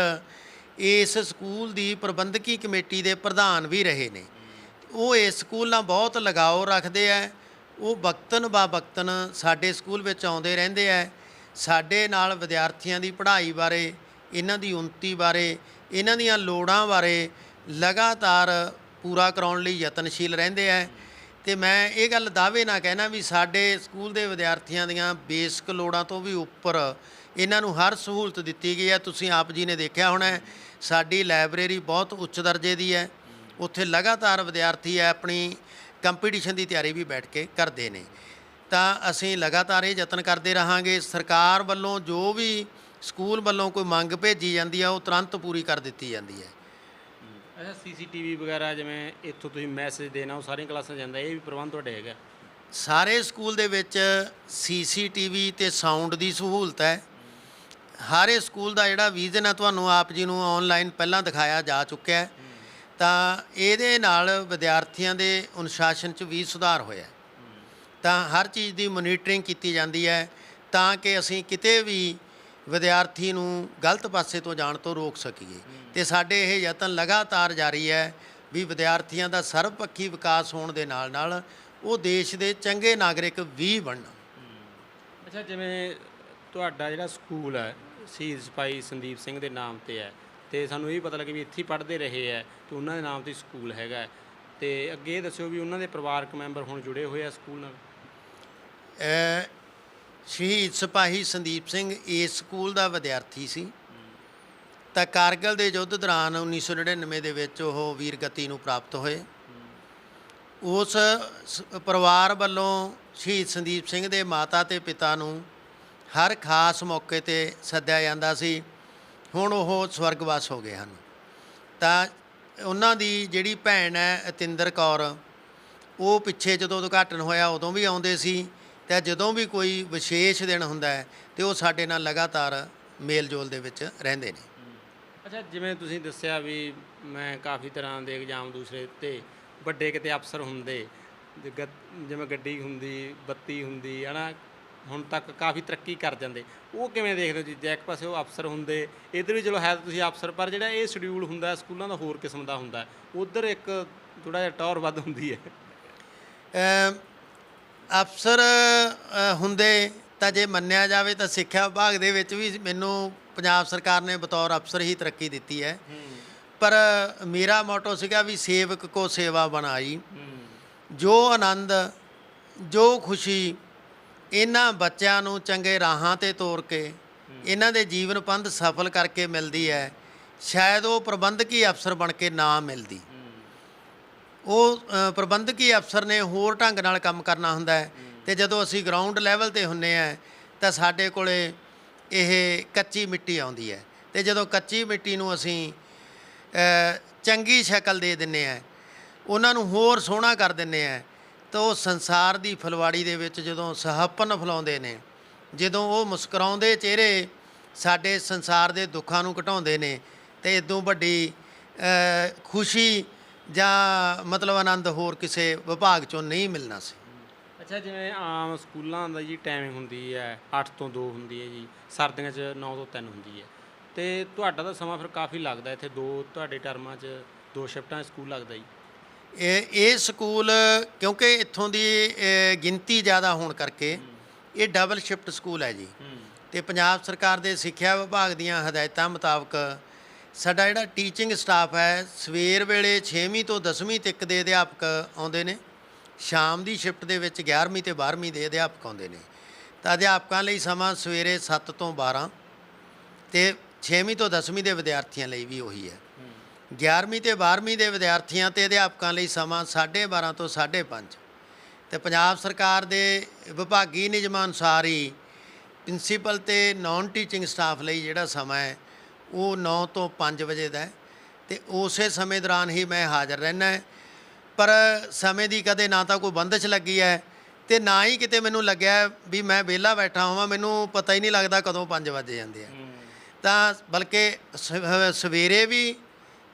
[SPEAKER 2] ਇਸ ਸਕੂਲ ਦੀ ਪ੍ਰਬੰਧਕੀ ਕਮੇਟੀ ਦੇ ਪ੍ਰਧਾਨ ਵੀ ਰਹੇ ਨੇ। ਉਹ ਇਸ ਸਕੂਲ ਨਾਲ ਬਹੁਤ ਲਗਾਓ ਰੱਖਦੇ ਆ। ਉਹ ਵਕਤਨ ਬਾ ਵਕਤਨ ਸਾਡੇ ਸਕੂਲ ਵਿੱਚ ਆਉਂਦੇ ਰਹਿੰਦੇ ਆ। ਸਾਡੇ ਨਾਲ ਵਿਦਿਆਰਥੀਆਂ ਦੀ ਪੜ੍ਹਾਈ ਬਾਰੇ, ਇਹਨਾਂ ਦੀ ਉન્નਤੀ ਬਾਰੇ, ਇਹਨਾਂ ਦੀਆਂ ਲੋੜਾਂ ਬਾਰੇ ਲਗਾਤਾਰ ਪੂਰਾ ਕਰਾਉਣ ਲਈ ਯਤਨਸ਼ੀਲ ਰਹਿੰਦੇ ਆ। ਤੇ ਮੈਂ ਇਹ ਗੱਲ ਦਾਅਵੇ ਨਾਲ ਕਹਿਣਾ ਵੀ ਸਾਡੇ ਸਕੂਲ ਦੇ ਵਿਦਿਆਰਥੀਆਂ ਦੀਆਂ ਬੇਸਿਕ ਲੋੜਾਂ ਤੋਂ ਵੀ ਉੱਪਰ ਇਹਨਾਂ ਨੂੰ ਹਰ ਸਹੂਲਤ ਦਿੱਤੀ ਗਈ ਹੈ ਤੁਸੀਂ ਆਪ ਜੀ ਨੇ ਦੇਖਿਆ ਹੋਣਾ, ਸਾਡੀ ਲਾਇਬ੍ਰੇਰੀ ਬਹੁਤ ਉੱਚ ਦਰਜੇ ਦੀ ਹੈ। ਉੱਥੇ ਲਗਾਤਾਰ ਵਿਦਿਆਰਥੀ ਹੈ ਆਪਣੀ ਕੰਪੀਟੀਸ਼ਨ ਦੀ ਤਿਆਰੀ ਵੀ ਬੈਠ ਕੇ ਕਰਦੇ ਨੇ। ਤਾਂ ਅਸੀਂ ਲਗਾਤਾਰ ਇਹ ਯਤਨ ਕਰਦੇ ਰਹਾਂਗੇ ਸਰਕਾਰ ਵੱਲੋਂ ਜੋ ਵੀ ਸਕੂਲ ਵੱਲੋਂ ਕੋਈ ਮੰਗ ਭੇਜੀ ਜਾਂਦੀ ਹੈ ਉਹ ਤੁਰੰਤ ਪੂਰੀ ਕਰ ਦਿੱਤੀ ਜਾਂਦੀ ਹੈ।
[SPEAKER 3] ਅੱਛਾ ਸੀਸੀਟੀਵੀ ਵਗੈਰਾ ਜਿਵੇਂ ਇੱਥੋਂ ਤੁਸੀਂ ਮੈਸੇਜ ਦੇਣਾ ਉਹ ਸਾਰੀਆਂ ਕਲਾਸਾਂ ਜਾਂਦਾ ਇਹ ਵੀ ਪ੍ਰਬੰਧ ਤੁਹਾਡੇ ਹੈਗਾ?
[SPEAKER 2] ਸਾਰੇ ਸਕੂਲ ਦੇ ਵਿੱਚ ਸੀਸੀਟੀਵੀ ਤੇ ਸਾਊਂਡ ਦੀ ਸਹੂਲਤ ਹੈ। ਹਰੇ ਸਕੂਲ ਦਾ ਜਿਹੜਾ ਵਿਜ਼ਨ ਹੈ ਤੁਹਾਨੂੰ ਆਪ ਜੀ ਨੂੰ ਆਨਲਾਈਨ ਪਹਿਲਾਂ ਦਿਖਾਇਆ ਜਾ ਚੁੱਕਿਆ ਹੈ। ਤਾਂ ਇਹਦੇ ਨਾਲ ਵਿਦਿਆਰਥੀਆਂ ਦੇ ਅਨੁਸ਼ਾਸਨ 'ਚ ਵੀ ਸੁਧਾਰ ਹੋਇਆ। ਤਾਂ ਹਰ ਚੀਜ਼ ਦੀ ਮੋਨੀਟਰਿੰਗ ਕੀਤੀ ਜਾਂਦੀ ਹੈ ਤਾਂ ਕਿ ਅਸੀਂ ਕਿਤੇ ਵੀ ਵਿਦਿਆਰਥੀ ਨੂੰ ਗਲਤ ਪਾਸੇ ਤੋਂ ਜਾਣ ਤੋਂ ਰੋਕ ਸਕੀਏ। ਤੇ ਸਾਡੇ ਇਹ ਯਤਨ ਲਗਾਤਾਰ ਜਾਰੀ ਹੈ ਵੀ ਵਿਦਿਆਰਥੀਆਂ ਦਾ ਸਰਬਪੱਖੀ ਵਿਕਾਸ ਹੋਣ ਦੇ ਨਾਲ ਨਾਲ ਉਹ ਦੇਸ਼ ਦੇ ਚੰਗੇ ਨਾਗਰਿਕ ਵੀ ਬਣਨ।
[SPEAKER 3] ਅੱਛਾ, ਜਿਵੇਂ ਤੁਹਾਡਾ ਜਿਹੜਾ ਸਕੂਲ ਹੈ, ਸ਼ਹੀਦ ਸਿਪਾਹੀ ਸੰਦੀਪ ਸਿੰਘ ਦੇ ਨਾਮ ਤੇ ਹੈ, ਤੇ ਸਾਨੂੰ ਇਹ ਪਤਾ ਲੱਗਿਆ ਵੀ ਇੱਥੇ ਪੜ੍ਹਦੇ ਰਹੇ ਹੈ ਤੇ ਉਹਨਾਂ ਦੇ ਨਾਮ ਤੇ ਸਕੂਲ ਹੈਗਾ ਹੈ। ਤੇ ਅੱਗੇ ਇਹ ਦੱਸਿਓ ਵੀ ਉਹਨਾਂ ਦੇ ਪਰਿਵਾਰਕ ਮੈਂਬਰ ਹੁਣ ਜੁੜੇ ਹੋਏ ਆ ਸਕੂਲ ਨਾਲ?
[SPEAKER 2] ਸ਼ਹੀਦ ਸਿਪਾਹੀ ਸੰਦੀਪ ਸਿੰਘ ਇਸ ਸਕੂਲ ਦਾ ਵਿਦਿਆਰਥੀ ਸੀ। ਤਾਂ ਕਾਰਗਲ ਦੇ ਯੁੱਧ ਦੌਰਾਨ 1999 ਦੇ ਵਿੱਚ ਉਹ ਵੀਰਗਤੀ ਨੂੰ ਪ੍ਰਾਪਤ ਹੋਏ। ਉਸ ਸ- ਪਰਿਵਾਰ ਵੱਲੋਂ ਸ਼ਹੀਦ ਸੰਦੀਪ ਸਿੰਘ ਦੇ ਮਾਤਾ ਤੇ ਪਿਤਾ ਨੂੰ ਹਰ ਖਾਸ ਮੌਕੇ ਤੇ ਸੱਦਿਆ ਜਾਂਦਾ ਸੀ। ਹੁਣ ਉਹ ਸਵਰਗਵਾਸ ਹੋ ਗਏ ਹਨ। ਤਾਂ ਉਹਨਾਂ ਦੀ ਜਿਹੜੀ ਭੈਣ ਹੈ, ਅਤਿੰਦਰ ਕੌਰ, ਉਹ ਪਿੱਛੇ ਜਦੋਂ ਉਦਘਾਟਨ ਹੋਇਆ ਉਦੋਂ ਵੀ ਆਉਂਦੇ ਸੀ। ਤੇ ਜਦੋਂ ਵੀ ਕੋਈ ਵਿਸ਼ੇਸ਼ ਦਿਨ ਹੁੰਦਾ ਹੈ ਤੇ ਉਹ ਸਾਡੇ ਨਾਲ ਲਗਾਤਾਰ ਮੇਲ ਜੋਲ ਦੇ ਵਿੱਚ ਰਹਿੰਦੇ ਨੇ।
[SPEAKER 3] ਅੱਛਾ ਜਿਵੇਂ ਤੁਸੀਂ ਦੱਸਿਆ ਵੀ ਮੈਂ ਕਾਫੀ ਤਰ੍ਹਾਂ ਦੇ ਐਗਜ਼ਾਮ ਦੂਸਰੇ ਤੇ ਵੱਡੇ ਕਿਤੇ ਅਫਸਰ ਹੁੰਦੇ ਜਿਵੇਂ ਗੱਡੀ ਹੁੰਦੀ ਬੱਤੀ ਹੁੰਦੀ ਹਨਾ ਹੁਣ ਤੱਕ ਕਾਫੀ ਤਰੱਕੀ ਕਰ ਜਾਂਦੇ। ਉਹ ਕਿਵੇਂ ਦੇਖਦੇ ਹੋ ਜੀ? ਇੱਕ ਪਾਸੇ ਉਹ ਅਫਸਰ ਹੁੰਦੇ ਇਧਰ ਵੀ ਚਲੋ ਹੈ ਤੁਸੀਂ ਅਫਸਰ ਪਰ ਜਿਹੜਾ ਇਹ ਸ਼ਡਿਊਲ ਹੁੰਦਾ ਸਕੂਲਾਂ ਦਾ ਹੋਰ ਕਿਸਮ ਦਾ ਹੁੰਦਾ। ਉਧਰ ਇੱਕ ਥੋੜਾ ਜਿਹਾ ਟੌਰ ਵੱਧ ਹੁੰਦੀ ਹੈ।
[SPEAKER 2] ਅਫਸਰ ਹੁੰਦੇ ਤਾਂ ਜੇ ਮੰਨਿਆ ਜਾਵੇ ਤਾਂ ਸਿੱਖਿਆ ਵਿਭਾਗ ਦੇ ਵਿੱਚ ਵੀ ਮੈਨੂੰ ਪੰਜਾਬ ਸਰਕਾਰ ਨੇ ਬਤੌਰ ਅਫਸਰ ਹੀ ਤਰੱਕੀ ਦਿੱਤੀ ਹੈ। ਪਰ ਮੇਰਾ ਮੋਟੋ ਸੀਗਾ ਵੀ ਸੇਵਕ ਕੋ ਸੇਵਾ ਬਣਾਈ। ਜੋ ਆਨੰਦ ਜੋ ਖੁਸ਼ੀ ਇਹਨਾਂ ਬੱਚਿਆਂ ਨੂੰ ਚੰਗੇ ਰਾਹਾਂ ਤੇ ਤੋਰ ਕੇ ਇਹਨਾਂ ਦੇ ਜੀਵਨ ਪੰਧ ਸਫਲ ਕਰਕੇ ਮਿਲਦੀ ਹੈ ਸ਼ਾਇਦ ਉਹ ਪ੍ਰਬੰਧਕੀ ਅਫਸਰ ਬਣ ਕੇ ਨਾ ਮਿਲਦੀ। ਉਹ ਪ੍ਰਬੰਧਕੀ ਅਫਸਰ ਨੇ ਹੋਰ ਢੰਗ ਨਾਲ ਕੰਮ ਕਰਨਾ ਹੁੰਦਾ ਹੈ। ਤੇ ਜਦੋਂ ਅਸੀਂ ਗਰਾਊਂਡ ਲੈਵਲ ਤੇ ਹੁੰਨੇ ਆ, ਤਾਂ ਸਾਡੇ ਕੋਲੇ ਇਹ ਕੱਚੀ ਮਿੱਟੀ ਆਉਂਦੀ ਹੈ। ਤੇ ਜਦੋਂ ਕੱਚੀ ਮਿੱਟੀ ਨੂੰ ਅਸੀਂ ਚੰਗੀ ਸ਼ਕਲ ਦੇ ਦਿੰਨੇ ਆ, ਉਹਨਾਂ ਨੂੰ ਹੋਰ ਸੋਹਣਾ ਕਰ ਦਿੰਨੇ ਆ, ਤਾਂ ਉਹ ਸੰਸਾਰ ਦੀ ਫਲਵਾੜੀ ਦੇ ਵਿੱਚ ਜਦੋਂ ਸਹੱਪਨ ਫਲਾਉਂਦੇ ਨੇ, ਜਦੋਂ ਉਹ ਮੁਸਕਰਾਉਂਦੇ ਚਿਹਰੇ ਸਾਡੇ ਸੰਸਾਰ ਦੇ ਦੁੱਖਾਂ ਨੂੰ ਘਟਾਉਂਦੇ ਨੇ, ਤੇ ਇਦੋਂ ਵੱਡੀ ਖੁਸ਼ੀ ਜਾਂ ਮਤਲਬ ਆਨੰਦ ਹੋਰ ਕਿਸੇ ਵਿਭਾਗ ਚੋਂ ਨਹੀਂ ਮਿਲਣਾ ਸੀ?
[SPEAKER 3] ਅੱਛਾ ਜਿਵੇਂ ਆਮ ਸਕੂਲਾਂ ਦਾ ਜੀ ਟਾਈਮਿੰਗ ਹੁੰਦੀ ਹੈ 8 ਤੋਂ 2 ਹੁੰਦੀ ਹੈ ਜੀ ਸਰਦੀਆਂ 'ਚ 9 ਤੋਂ 3 ਹੁੰਦੀ ਹੈ। ਤੇ ਤੁਹਾਡਾ ਤਾਂ ਸਮਾਂ ਫਿਰ ਕਾਫੀ ਲੱਗਦਾ ਇੱਥੇ ਦੋ ਤੁਹਾਡੇ ਟਰਮਾਂ 'ਚ ਦੋ ਸ਼ਿਫਟਾਂ ਸਕੂਲ ਲੱਗਦਾ ਜੀ।
[SPEAKER 2] ਇਹ ਇਹ ਸਕੂਲ ਕਿਉਂਕਿ ਇੱਥੋਂ ਦੀ ਗਿਣਤੀ ਜ਼ਿਆਦਾ ਹੋਣ ਕਰਕੇ ਇਹ ਡਬਲ ਸ਼ਿਫਟ ਸਕੂਲ ਹੈ ਜੀ। ਤੇ ਪੰਜਾਬ ਸਰਕਾਰ ਦੇ ਸਿੱਖਿਆ ਵਿਭਾਗ ਦੀਆਂ ਹਦਾਇਤਾਂ ਮੁਤਾਬਕ ਸਾਡਾ ਜਿਹੜਾ ਟੀਚਿੰਗ ਸਟਾਫ ਹੈ, ਸਵੇਰ ਵੇਲੇ 6ਵੀਂ ਤੋਂ 10ਵੀਂ ਤੱਕ ਦੇ ਅਧਿਆਪਕ ਆਉਂਦੇ ਨੇ, ਸ਼ਾਮ ਦੀ ਸ਼ਿਫਟ ਦੇ ਵਿੱਚ 11ਵੀਂ ਤੇ 12ਵੀਂ ਦੇ ਅਧਿਆਪਕ ਆਉਂਦੇ ਨੇ। ਤਾਂ ਅਧਿਆਪਕਾਂ ਲਈ ਸਮਾਂ ਸਵੇਰੇ 7 ਤੋਂ 12 ਤੇ 6ਵੀਂ ਤੋਂ 10ਵੀਂ ਦੇ ਵਿਦਿਆਰਥੀਆਂ ਲਈ ਵੀ ਉਹੀ ਹੈ। 11ਵੀਂ ਤੇ 12ਵੀਂ ਦੇ ਵਿਦਿਆਰਥੀਆਂ ਤੇ ਅਧਿਆਪਕਾਂ ਲਈ ਸਮਾਂ 12:30 ਤੋਂ 5:30 ਤੇ ਪੰਜਾਬ ਸਰਕਾਰ ਦੇ ਵਿਭਾਗੀ ਨਿਯਮਾਂ ਅਨੁਸਾਰ ਹੀ ਪ੍ਰਿੰਸੀਪਲ ਤੇ ਨਾਨ ਟੀਚਿੰਗ ਸਟਾਫ ਲਈ ਜਿਹੜਾ ਸਮਾਂ ਹੈ ਉਹ 9 ਤੋਂ 5 ਵਜੇ ਦਾ ਹੈ ਤੇ ਉਸੇ ਸਮੇਂ ਦੌਰਾਨ ਹੀ ਮੈਂ ਹਾਜ਼ਰ ਰਹਿਣਾ ਹੈ। ਪਰ ਸਮੇਂ ਦੀ ਕਦੇ ਨਾ ਤਾਂ ਕੋਈ ਬੰਦਸ਼ ਲੱਗੀ ਹੈ ਤੇ ਨਾ ਹੀ ਕਿਤੇ ਮੈਨੂੰ ਲੱਗਿਆ ਵੀ ਮੈਂ ਵਿਹਲਾ ਬੈਠਾ ਹੋਵਾਂ ਮੈਨੂੰ ਪਤਾ ਹੀ ਨਹੀਂ ਲੱਗਦਾ ਕਦੋਂ 5 ਵਜੇ ਜਾਂਦੇ ਆ। ਤਾਂ ਬਲਕਿ ਸਵੇਰੇ ਵੀ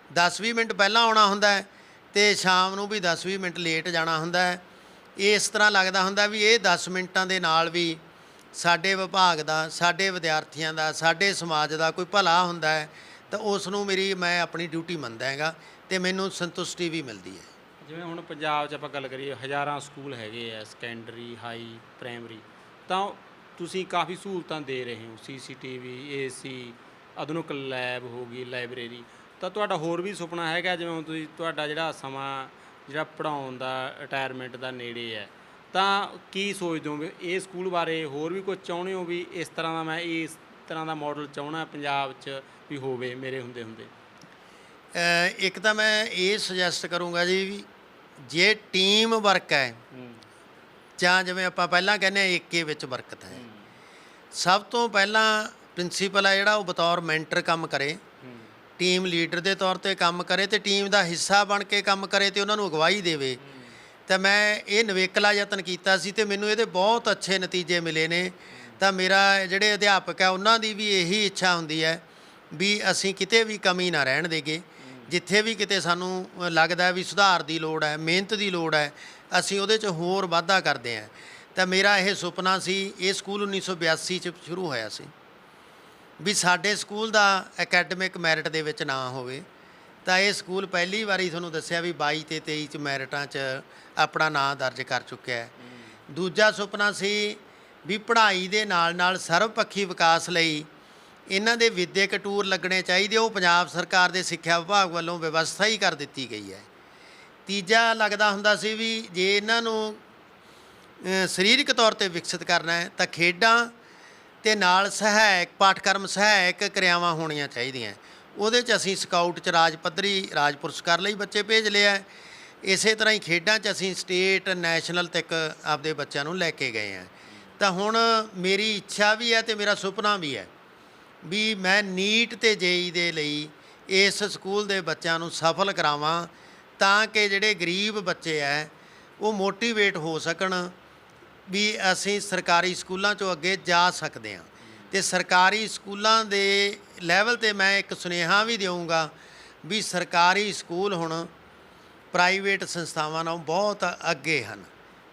[SPEAKER 2] 10-20 ਮਿੰਟ ਪਹਿਲਾਂ ਆਉਣਾ ਹੁੰਦਾ ਹੈ ਤੇ ਸ਼ਾਮ ਨੂੰ ਵੀ 10-20 ਮਿੰਟ ਲੇਟ ਜਾਣਾ ਹੁੰਦਾ ਹੈ। ਇਸ ਤਰ੍ਹਾਂ ਲੱਗਦਾ ਹੁੰਦਾ ਵੀ ਇਹ 10 ਮਿੰਟਾਂ ਦੇ ਨਾਲ ਵੀ ਸਾਡੇ ਵਿਭਾਗ ਦਾ, ਸਾਡੇ ਵਿਦਿਆਰਥੀਆਂ ਦਾ, ਸਾਡੇ ਸਮਾਜ ਦਾ ਕੋਈ ਭਲਾ ਹੁੰਦਾ ਹੈ, ਤਾਂ ਉਸ ਨੂੰ ਮੇਰੀ, ਮੈਂ ਆਪਣੀ ਡਿਊਟੀ ਮੰਨਦਾ ਹੈਗਾ ਤੇ ਮੈਨੂੰ ਸੰਤੁਸ਼ਟੀ ਵੀ ਮਿਲਦੀ ਹੈ।
[SPEAKER 3] ਜਿਵੇਂ ਹੁਣ ਪੰਜਾਬ 'ਚ ਆਪਾਂ ਗੱਲ ਕਰੀਏ, ਹਜ਼ਾਰਾਂ ਸਕੂਲ ਹੈਗੇ ਆ ਸੈਕੰਡਰੀ ਹਾਈ ਪ੍ਰਾਇਮਰੀ ਤਾਂ ਤੁਸੀਂ ਕਾਫੀ ਸਹੂਲਤਾਂ ਦੇ ਰਹੇ ਹੋ ਸੀਸੀਟੀਵੀ ਏਸੀ ਆਧੁਨਿਕ ਲੈਬ ਹੋ ਗਈ ਲਾਇਬ੍ਰੇਰੀ ਤਾਂ ਤੁਹਾਡਾ ਹੋਰ ਵੀ ਸੁਪਨਾ ਹੈਗਾ, ਜਿਵੇਂ ਹੁਣ ਤੁਸੀਂ ਤੁਹਾਡਾ ਜਿਹੜਾ ਸਮਾਂ, ਜਿਹੜਾ ਪੜਾਉਣ ਦਾ ਰਿਟਾਇਰਮੈਂਟ ਦਾ ਨੇੜੇ ਹੈ ਤਾਂ ਕੀ ਸੋਚਦੇ ਹੋ ਵੀ ਇਹ ਸਕੂਲ ਬਾਰੇ ਹੋਰ ਵੀ ਕੁਝ ਚਾਹੁੰਦੇ ਹੋ ਵੀ ਇਸ ਤਰ੍ਹਾਂ ਦਾ ਮੈਂ ਇਸ ਤਰ੍ਹਾਂ ਦਾ ਮਾਡਲ ਚਾਹਣਾ ਪੰਜਾਬ 'ਚ ਵੀ ਹੋਵੇ ਮੇਰੇ ਹੁੰਦੇ ਹੁੰਦੇ?
[SPEAKER 2] ਇੱਕ ਤਾਂ ਮੈਂ ਇਹ ਸੁਜੈਸਟ ਕਰੂੰਗਾ ਜੀ ਵੀ ਜੇ ਟੀਮ ਵਰਕ ਹੈ ਜਾਂ ਜਿਵੇਂ ਆਪਾਂ ਪਹਿਲਾਂ ਕਹਿੰਦੇ ਆ ਏਕੇ ਵਿੱਚ ਬਰਕਤ ਹੈ। ਸਭ ਤੋਂ ਪਹਿਲਾਂ ਪ੍ਰਿੰਸੀਪਲ ਹੈ ਜਿਹੜਾ ਉਹ ਬਤੌਰ ਮੈਂਟਰ ਕੰਮ ਕਰੇ। ਟੀਮ ਲੀਡਰ ਦੇ ਤੌਰ ਤੇ ਕੰਮ ਕਰੇ ਤੇ ਟੀਮ ਦਾ ਹਿੱਸਾ ਬਣ ਕੇ ਕੰਮ ਕਰੇ ਤੇ ਉਹਨਾਂ ਨੂੰ ਅਗਵਾਈ ਦੇਵੇ। ਤਾਂ ਮੈਂ ਇਹ ਨਵੇਕਲਾ ਯਤਨ ਕੀਤਾ ਸੀ ਤੇ ਮੈਨੂੰ ਇਹਦੇ ਬਹੁਤ ਅੱਛੇ ਨਤੀਜੇ ਮਿਲੇ ਨੇ। ਤਾਂ ਮੇਰਾ ਜਿਹੜੇ ਅਧਿਆਪਕ ਹੈ ਉਹਨਾਂ ਦੀ ਵੀ ਇਹੀ ਇੱਛਾ ਹੁੰਦੀ ਹੈ ਵੀ ਅਸੀਂ ਕਿਤੇ ਵੀ ਕਮੀ ਨਾ ਰਹਿਣ ਦੇਗੇ ਜਿੱਥੇ ਵੀ ਕਿਤੇ ਸਾਨੂੰ ਲੱਗਦਾ ਵੀ ਸੁਧਾਰ ਦੀ ਲੋੜ ਹੈ, ਮਿਹਨਤ ਦੀ ਲੋੜ ਹੈ, ਅਸੀਂ ਉਹਦੇ 'ਚ ਹੋਰ ਵਾਧਾ ਕਰਦੇ ਹਾਂ। ਤਾਂ ਮੇਰਾ ਇਹ ਸੁਪਨਾ ਸੀ, ਇਹ ਸਕੂਲ 1982 'ਚ ਸ਼ੁਰੂ ਹੋਇਆ ਸੀ। ਵੀ ਸਾਡੇ ਸਕੂਲ ਦਾ ਅਕੈਡਮਿਕ ਮੈਰਿਟ ਦੇ ਵਿੱਚ ਨਾ ਹੋਵੇ। ਤਾਂ ਇਹ ਸਕੂਲ ਪਹਿਲੀ ਵਾਰੀ ਤੁਹਾਨੂੰ ਦੱਸਿਆ ਵੀ 22 ਤੇ 23 ਚ ਮੈਰਿਟਾਂ 'ਚ ਆਪਣਾ ਨਾਂ ਦਰਜ ਕਰ ਚੁੱਕਿਆ ਹੈ। ਦੂਜਾ ਸੁਪਨਾ ਸੀ ਵੀ ਪੜ੍ਹਾਈ ਦੇ ਨਾਲ ਨਾਲ ਸਰਵਪੱਖੀ ਵਿਕਾਸ ਲਈ ਇਹਨਾਂ ਦੇ ਵਿਦਿਅਕ ਟੂਰ ਲੱਗਣੇ ਚਾਹੀਦੇ ਉਹ ਪੰਜਾਬ ਸਰਕਾਰ ਦੇ ਸਿੱਖਿਆ ਵਿਭਾਗ ਵੱਲੋਂ ਵਿਵਸਥਾ ਹੀ ਕਰ ਦਿੱਤੀ ਗਈ ਹੈ। ਤੀਜਾ ਲੱਗਦਾ ਹੁੰਦਾ ਸੀ ਵੀ ਜੇ ਇਹਨਾਂ ਨੂੰ ਸਰੀਰਕ ਤੌਰ ਤੇ ਵਿਕਸਿਤ ਕਰਨਾ ਹੈ ਤਾਂ ਖੇਡਾਂ ਤੇ ਨਾਲ ਸਹਾਇਕ ਪਾਠਕ੍ਰਮ ਸਹਾਇਕ ਕਿਰਿਆਵਾਂ ਹੋਣੀਆਂ ਚਾਹੀਦੀਆਂ ਉਹਦੇ 'ਚ ਅਸੀਂ ਸਕਾਊਟ 'ਚ ਰਾਜ ਪੱਧਰੀ ਰਾਜ ਪੁਰਸਕਾਰ ਲਈ ਬੱਚੇ ਭੇਜ ਲਿਆ ਇਸੇ ਤਰ੍ਹਾਂ ਹੀ ਖੇਡਾਂ 'ਚ ਅਸੀਂ ਸਟੇਟ, ਨੈਸ਼ਨਲ ਤੱਕ ਆਪਦੇ ਬੱਚਿਆਂ ਨੂੰ ਲੈ ਕੇ ਗਏ ਹਾਂ ਤਾਂ ਹੁਣ ਮੇਰੀ ਇੱਛਾ ਵੀ ਹੈ ਤੇ ਮੇਰਾ ਸੁਪਨਾ ਵੀ ਹੈ ਵੀ ਮੈਂ ਨੀਟ ਤੇ ਜੇਈ ਦੇ ਲਈ ਇਸ ਸਕੂਲ ਦੇ ਬੱਚਿਆਂ ਨੂੰ ਸਫਲ ਕਰਾਵਾਂ ਤਾਂ ਕਿ ਜਿਹੜੇ ਗਰੀਬ ਬੱਚੇ ਐ, ਉਹ ਮੋਟੀਵੇਟ ਹੋ ਸਕਣ ਵੀ ਅਸੀਂ ਸਰਕਾਰੀ ਸਕੂਲਾਂ 'ਚੋਂ ਅੱਗੇ ਜਾ ਸਕਦੇ ਹਾਂ। ਤੇ ਸਰਕਾਰੀ ਸਕੂਲਾਂ ਦੇ ਲੈਵਲ ਤੇ ਮੈਂ ਇੱਕ ਸੁਨੇਹਾ ਵੀ ਦੇਵਾਂਗਾ ਵੀ ਸਰਕਾਰੀ ਸਕੂਲ ਹੁਣ ਪ੍ਰਾਈਵੇਟ ਸੰਸਥਾਵਾਂ ਨਾਲੋਂ ਬਹੁਤ ਅੱਗੇ ਹਨ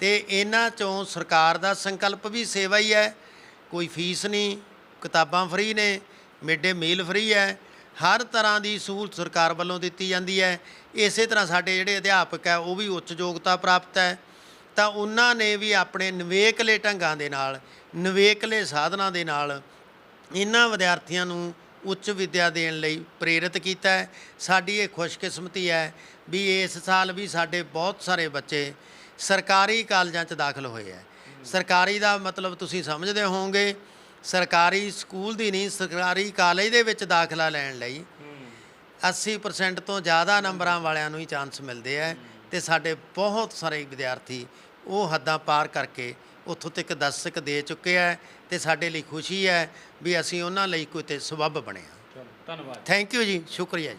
[SPEAKER 2] ਤੇ ਇਹਨਾਂ 'ਚੋਂ ਸਰਕਾਰ ਦਾ ਸੰਕਲਪ ਵੀ ਸੇਵਾ ਹੀ ਹੈ, ਕੋਈ ਫੀਸ ਨਹੀਂ, ਕਿਤਾਬਾਂ ਫ੍ਰੀ ਨੇ ਮਿਡ ਮੀਲ ਫ੍ਰੀ ਹੈ, ਹਰ ਤਰ੍ਹਾਂ ਦੀ ਸਹੂਲਤ ਸਰਕਾਰ ਵੱਲੋਂ ਦਿੱਤੀ ਜਾਂਦੀ ਹੈ। ਇਸੇ ਤਰ੍ਹਾਂ ਸਾਡੇ ਜਿਹੜੇ ਅਧਿਆਪਕ ਹੈ, ਉਹ ਵੀ ਉੱਚ ਯੋਗਤਾ ਪ੍ਰਾਪਤ ਹੈ। ਤਾਂ ਉਹਨਾਂ ਨੇ ਵੀ ਆਪਣੇ ਨਿਵੇਕਲੇ ਢੰਗਾਂ ਦੇ ਨਾਲ ਨਵੇਕਲੇ ਸਾਧਨਾਂ ਦੇ ਨਾਲ ਇਹਨਾਂ ਵਿਦਿਆਰਥੀਆਂ ਨੂੰ ਉੱਚ ਵਿੱਦਿਆ ਦੇਣ ਲਈ ਪ੍ਰੇਰਿਤ ਕੀਤਾ ਹੈ। ਸਾਡੀ ਇਹ ਖੁਸ਼ਕਿਸਮਤੀ ਹੈ ਵੀ ਇਸ ਸਾਲ ਵੀ ਸਾਡੇ ਬਹੁਤ ਸਾਰੇ ਬੱਚੇ ਸਰਕਾਰੀ ਕਾਲਜਾਂ 'ਚ ਦਾਖਲ ਹੋਏ ਹੈ। ਸਰਕਾਰੀ ਦਾ ਮਤਲਬ ਤੁਸੀਂ ਸਮਝਦੇ ਹੋਵੋਗੇ, ਸਰਕਾਰੀ ਸਕੂਲ ਦੀ ਨਹੀਂ, ਸਰਕਾਰੀ ਕਾਲਜ ਦੇ ਵਿੱਚ ਦਾਖਲਾ ਲੈਣ ਲਈ 80% ਤੋਂ ਜ਼ਿਆਦਾ ਨੰਬਰਾਂ ਵਾਲਿਆਂ ਨੂੰ ਹੀ ਚਾਂਸ ਮਿਲਦੇ ਆ ਤੇ ਸਾਡੇ ਬਹੁਤ ਸਾਰੇ ਵਿਦਿਆਰਥੀ ਉਹ ਹੱਦਾਂ ਪਾਰ ਕਰਕੇ ਉੱਥੋਂ ਤੱਕ ਦਸਤਕ ਦੇ ਚੁੱਕੇ ਆ ਤੇ ਸਾਡੇ ਲਈ ਖੁਸ਼ੀ ਹੈ ਵੀ ਅਸੀਂ ਉਹਨਾਂ ਲਈ ਕੋਈ ਤੇ ਸਬੱਬ ਬਣੇ ਆ।
[SPEAKER 3] ਚਲੋ ਧੰਨਵਾਦ।
[SPEAKER 2] ਥੈਂਕ ਯੂ ਜੀ ਸ਼ੁਕਰੀਆ ਜੀ।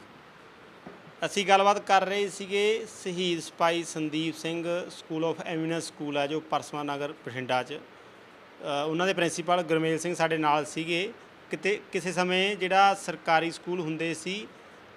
[SPEAKER 3] ਅਸੀਂ ਗੱਲਬਾਤ ਕਰ ਰਹੇ ਸੀਗੇ ਸ਼ਹੀਦ ਸਿਪਾਹੀ Sandeep Singh school of eminence school ਹੈ ਜੋ ਪਰਸਮਾ ਨਗਰ ਬਠਿੰਡਾ 'ਚ। ਉਹਨਾਂ ਦੇ ਪ੍ਰਿੰਸੀਪਲ ਗੁਰਮੇਲ ਸਿੰਘ ਸਾਡੇ ਨਾਲ ਸੀਗੇ। ਕਿਤੇ ਕਿਸੇ ਸਮੇਂ ਜਿਹੜਾ ਸਰਕਾਰੀ ਸਕੂਲ ਹੁੰਦੇ ਸੀ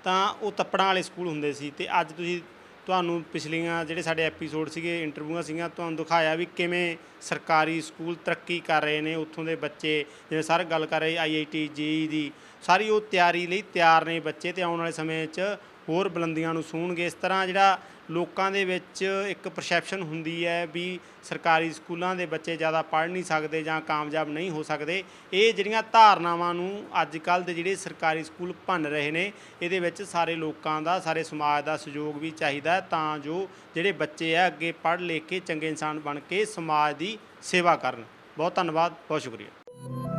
[SPEAKER 3] ਤਾਂ ਉਹ ਤੱਪੜਾਂ ਵਾਲੇ ਸਕੂਲ ਹੁੰਦੇ ਸੀ ਤੇ ਅੱਜ ਤੁਸੀਂ ਤੁਹਾਨੂੰ ਪਿਛਲੀਆਂ ਜਿਹੜੇ ਸਾਡੇ ਐਪੀਸੋਡ ਸੀਗੇ ਇੰਟਰਵਿਊਆਂ ਸੀਗੀਆਂ, ਤੁਹਾਨੂੰ ਦਿਖਾਇਆ ਵੀ ਕਿਵੇਂ ਸਰਕਾਰੀ ਸਕੂਲ ਤਰੱਕੀ ਕਰ ਰਹੇ ਨੇ, ਉੱਥੋਂ ਦੇ ਬੱਚੇ, ਜਿਵੇਂ ਸਰ ਗੱਲ ਕਰ ਰਹੇ ਆਈਆਈਟੀ ਜੀ ਦੀ, ਸਾਰੀ ਉਹ ਤਿਆਰੀ ਲਈ ਤਿਆਰ ਨੇ ਬੱਚੇ ਤੇ ਆਉਣ ਵਾਲੇ ਸਮੇਂ 'ਚ ਹੋਰ ਬੁਲੰਦੀਆਂ ਨੂੰ ਸੂਣਗੇ। ਇਸ ਤਰ੍ਹਾਂ ਜਿਹੜਾ ਲੋਕਾਂ ਦੇ ਵਿੱਚ ਇੱਕ ਪਰਸੈਪਸ਼ਨ ਹੁੰਦੀ ਹੈ ਵੀ ਸਰਕਾਰੀ ਸਕੂਲਾਂ ਦੇ ਬੱਚੇ ਜ਼ਿਆਦਾ ਪੜ੍ਹ ਨਹੀਂ ਸਕਦੇ ਜਾਂ ਕਾਮਯਾਬ ਨਹੀਂ ਹੋ ਸਕਦੇ। ਇਹ ਜਿਹੜੀਆਂ ਧਾਰਨਾਵਾਂ ਨੂੰ ਅੱਜ ਕੱਲ੍ਹ ਦੇ ਜਿਹੜੇ ਸਰਕਾਰੀ ਸਕੂਲ ਭੰਨ ਰਹੇ ਨੇ, ਇਹਦੇ ਵਿੱਚ ਸਾਰੇ ਲੋਕਾਂ ਦਾ, ਸਾਰੇ ਸਮਾਜ ਦਾ ਸਹਿਯੋਗ ਵੀ ਚਾਹੀਦਾ ਤਾਂ ਜੋ ਜਿਹੜੇ ਬੱਚੇ ਆ ਅੱਗੇ ਪੜ੍ਹ ਲਿਖ ਕੇ ਚੰਗੇ ਇਨਸਾਨ ਬਣ ਕੇ ਸਮਾਜ ਦੀ ਸੇਵਾ ਕਰਨ। ਬਹੁਤ ਧੰਨਵਾਦ, ਬਹੁਤ ਸ਼ੁਕਰੀਆ।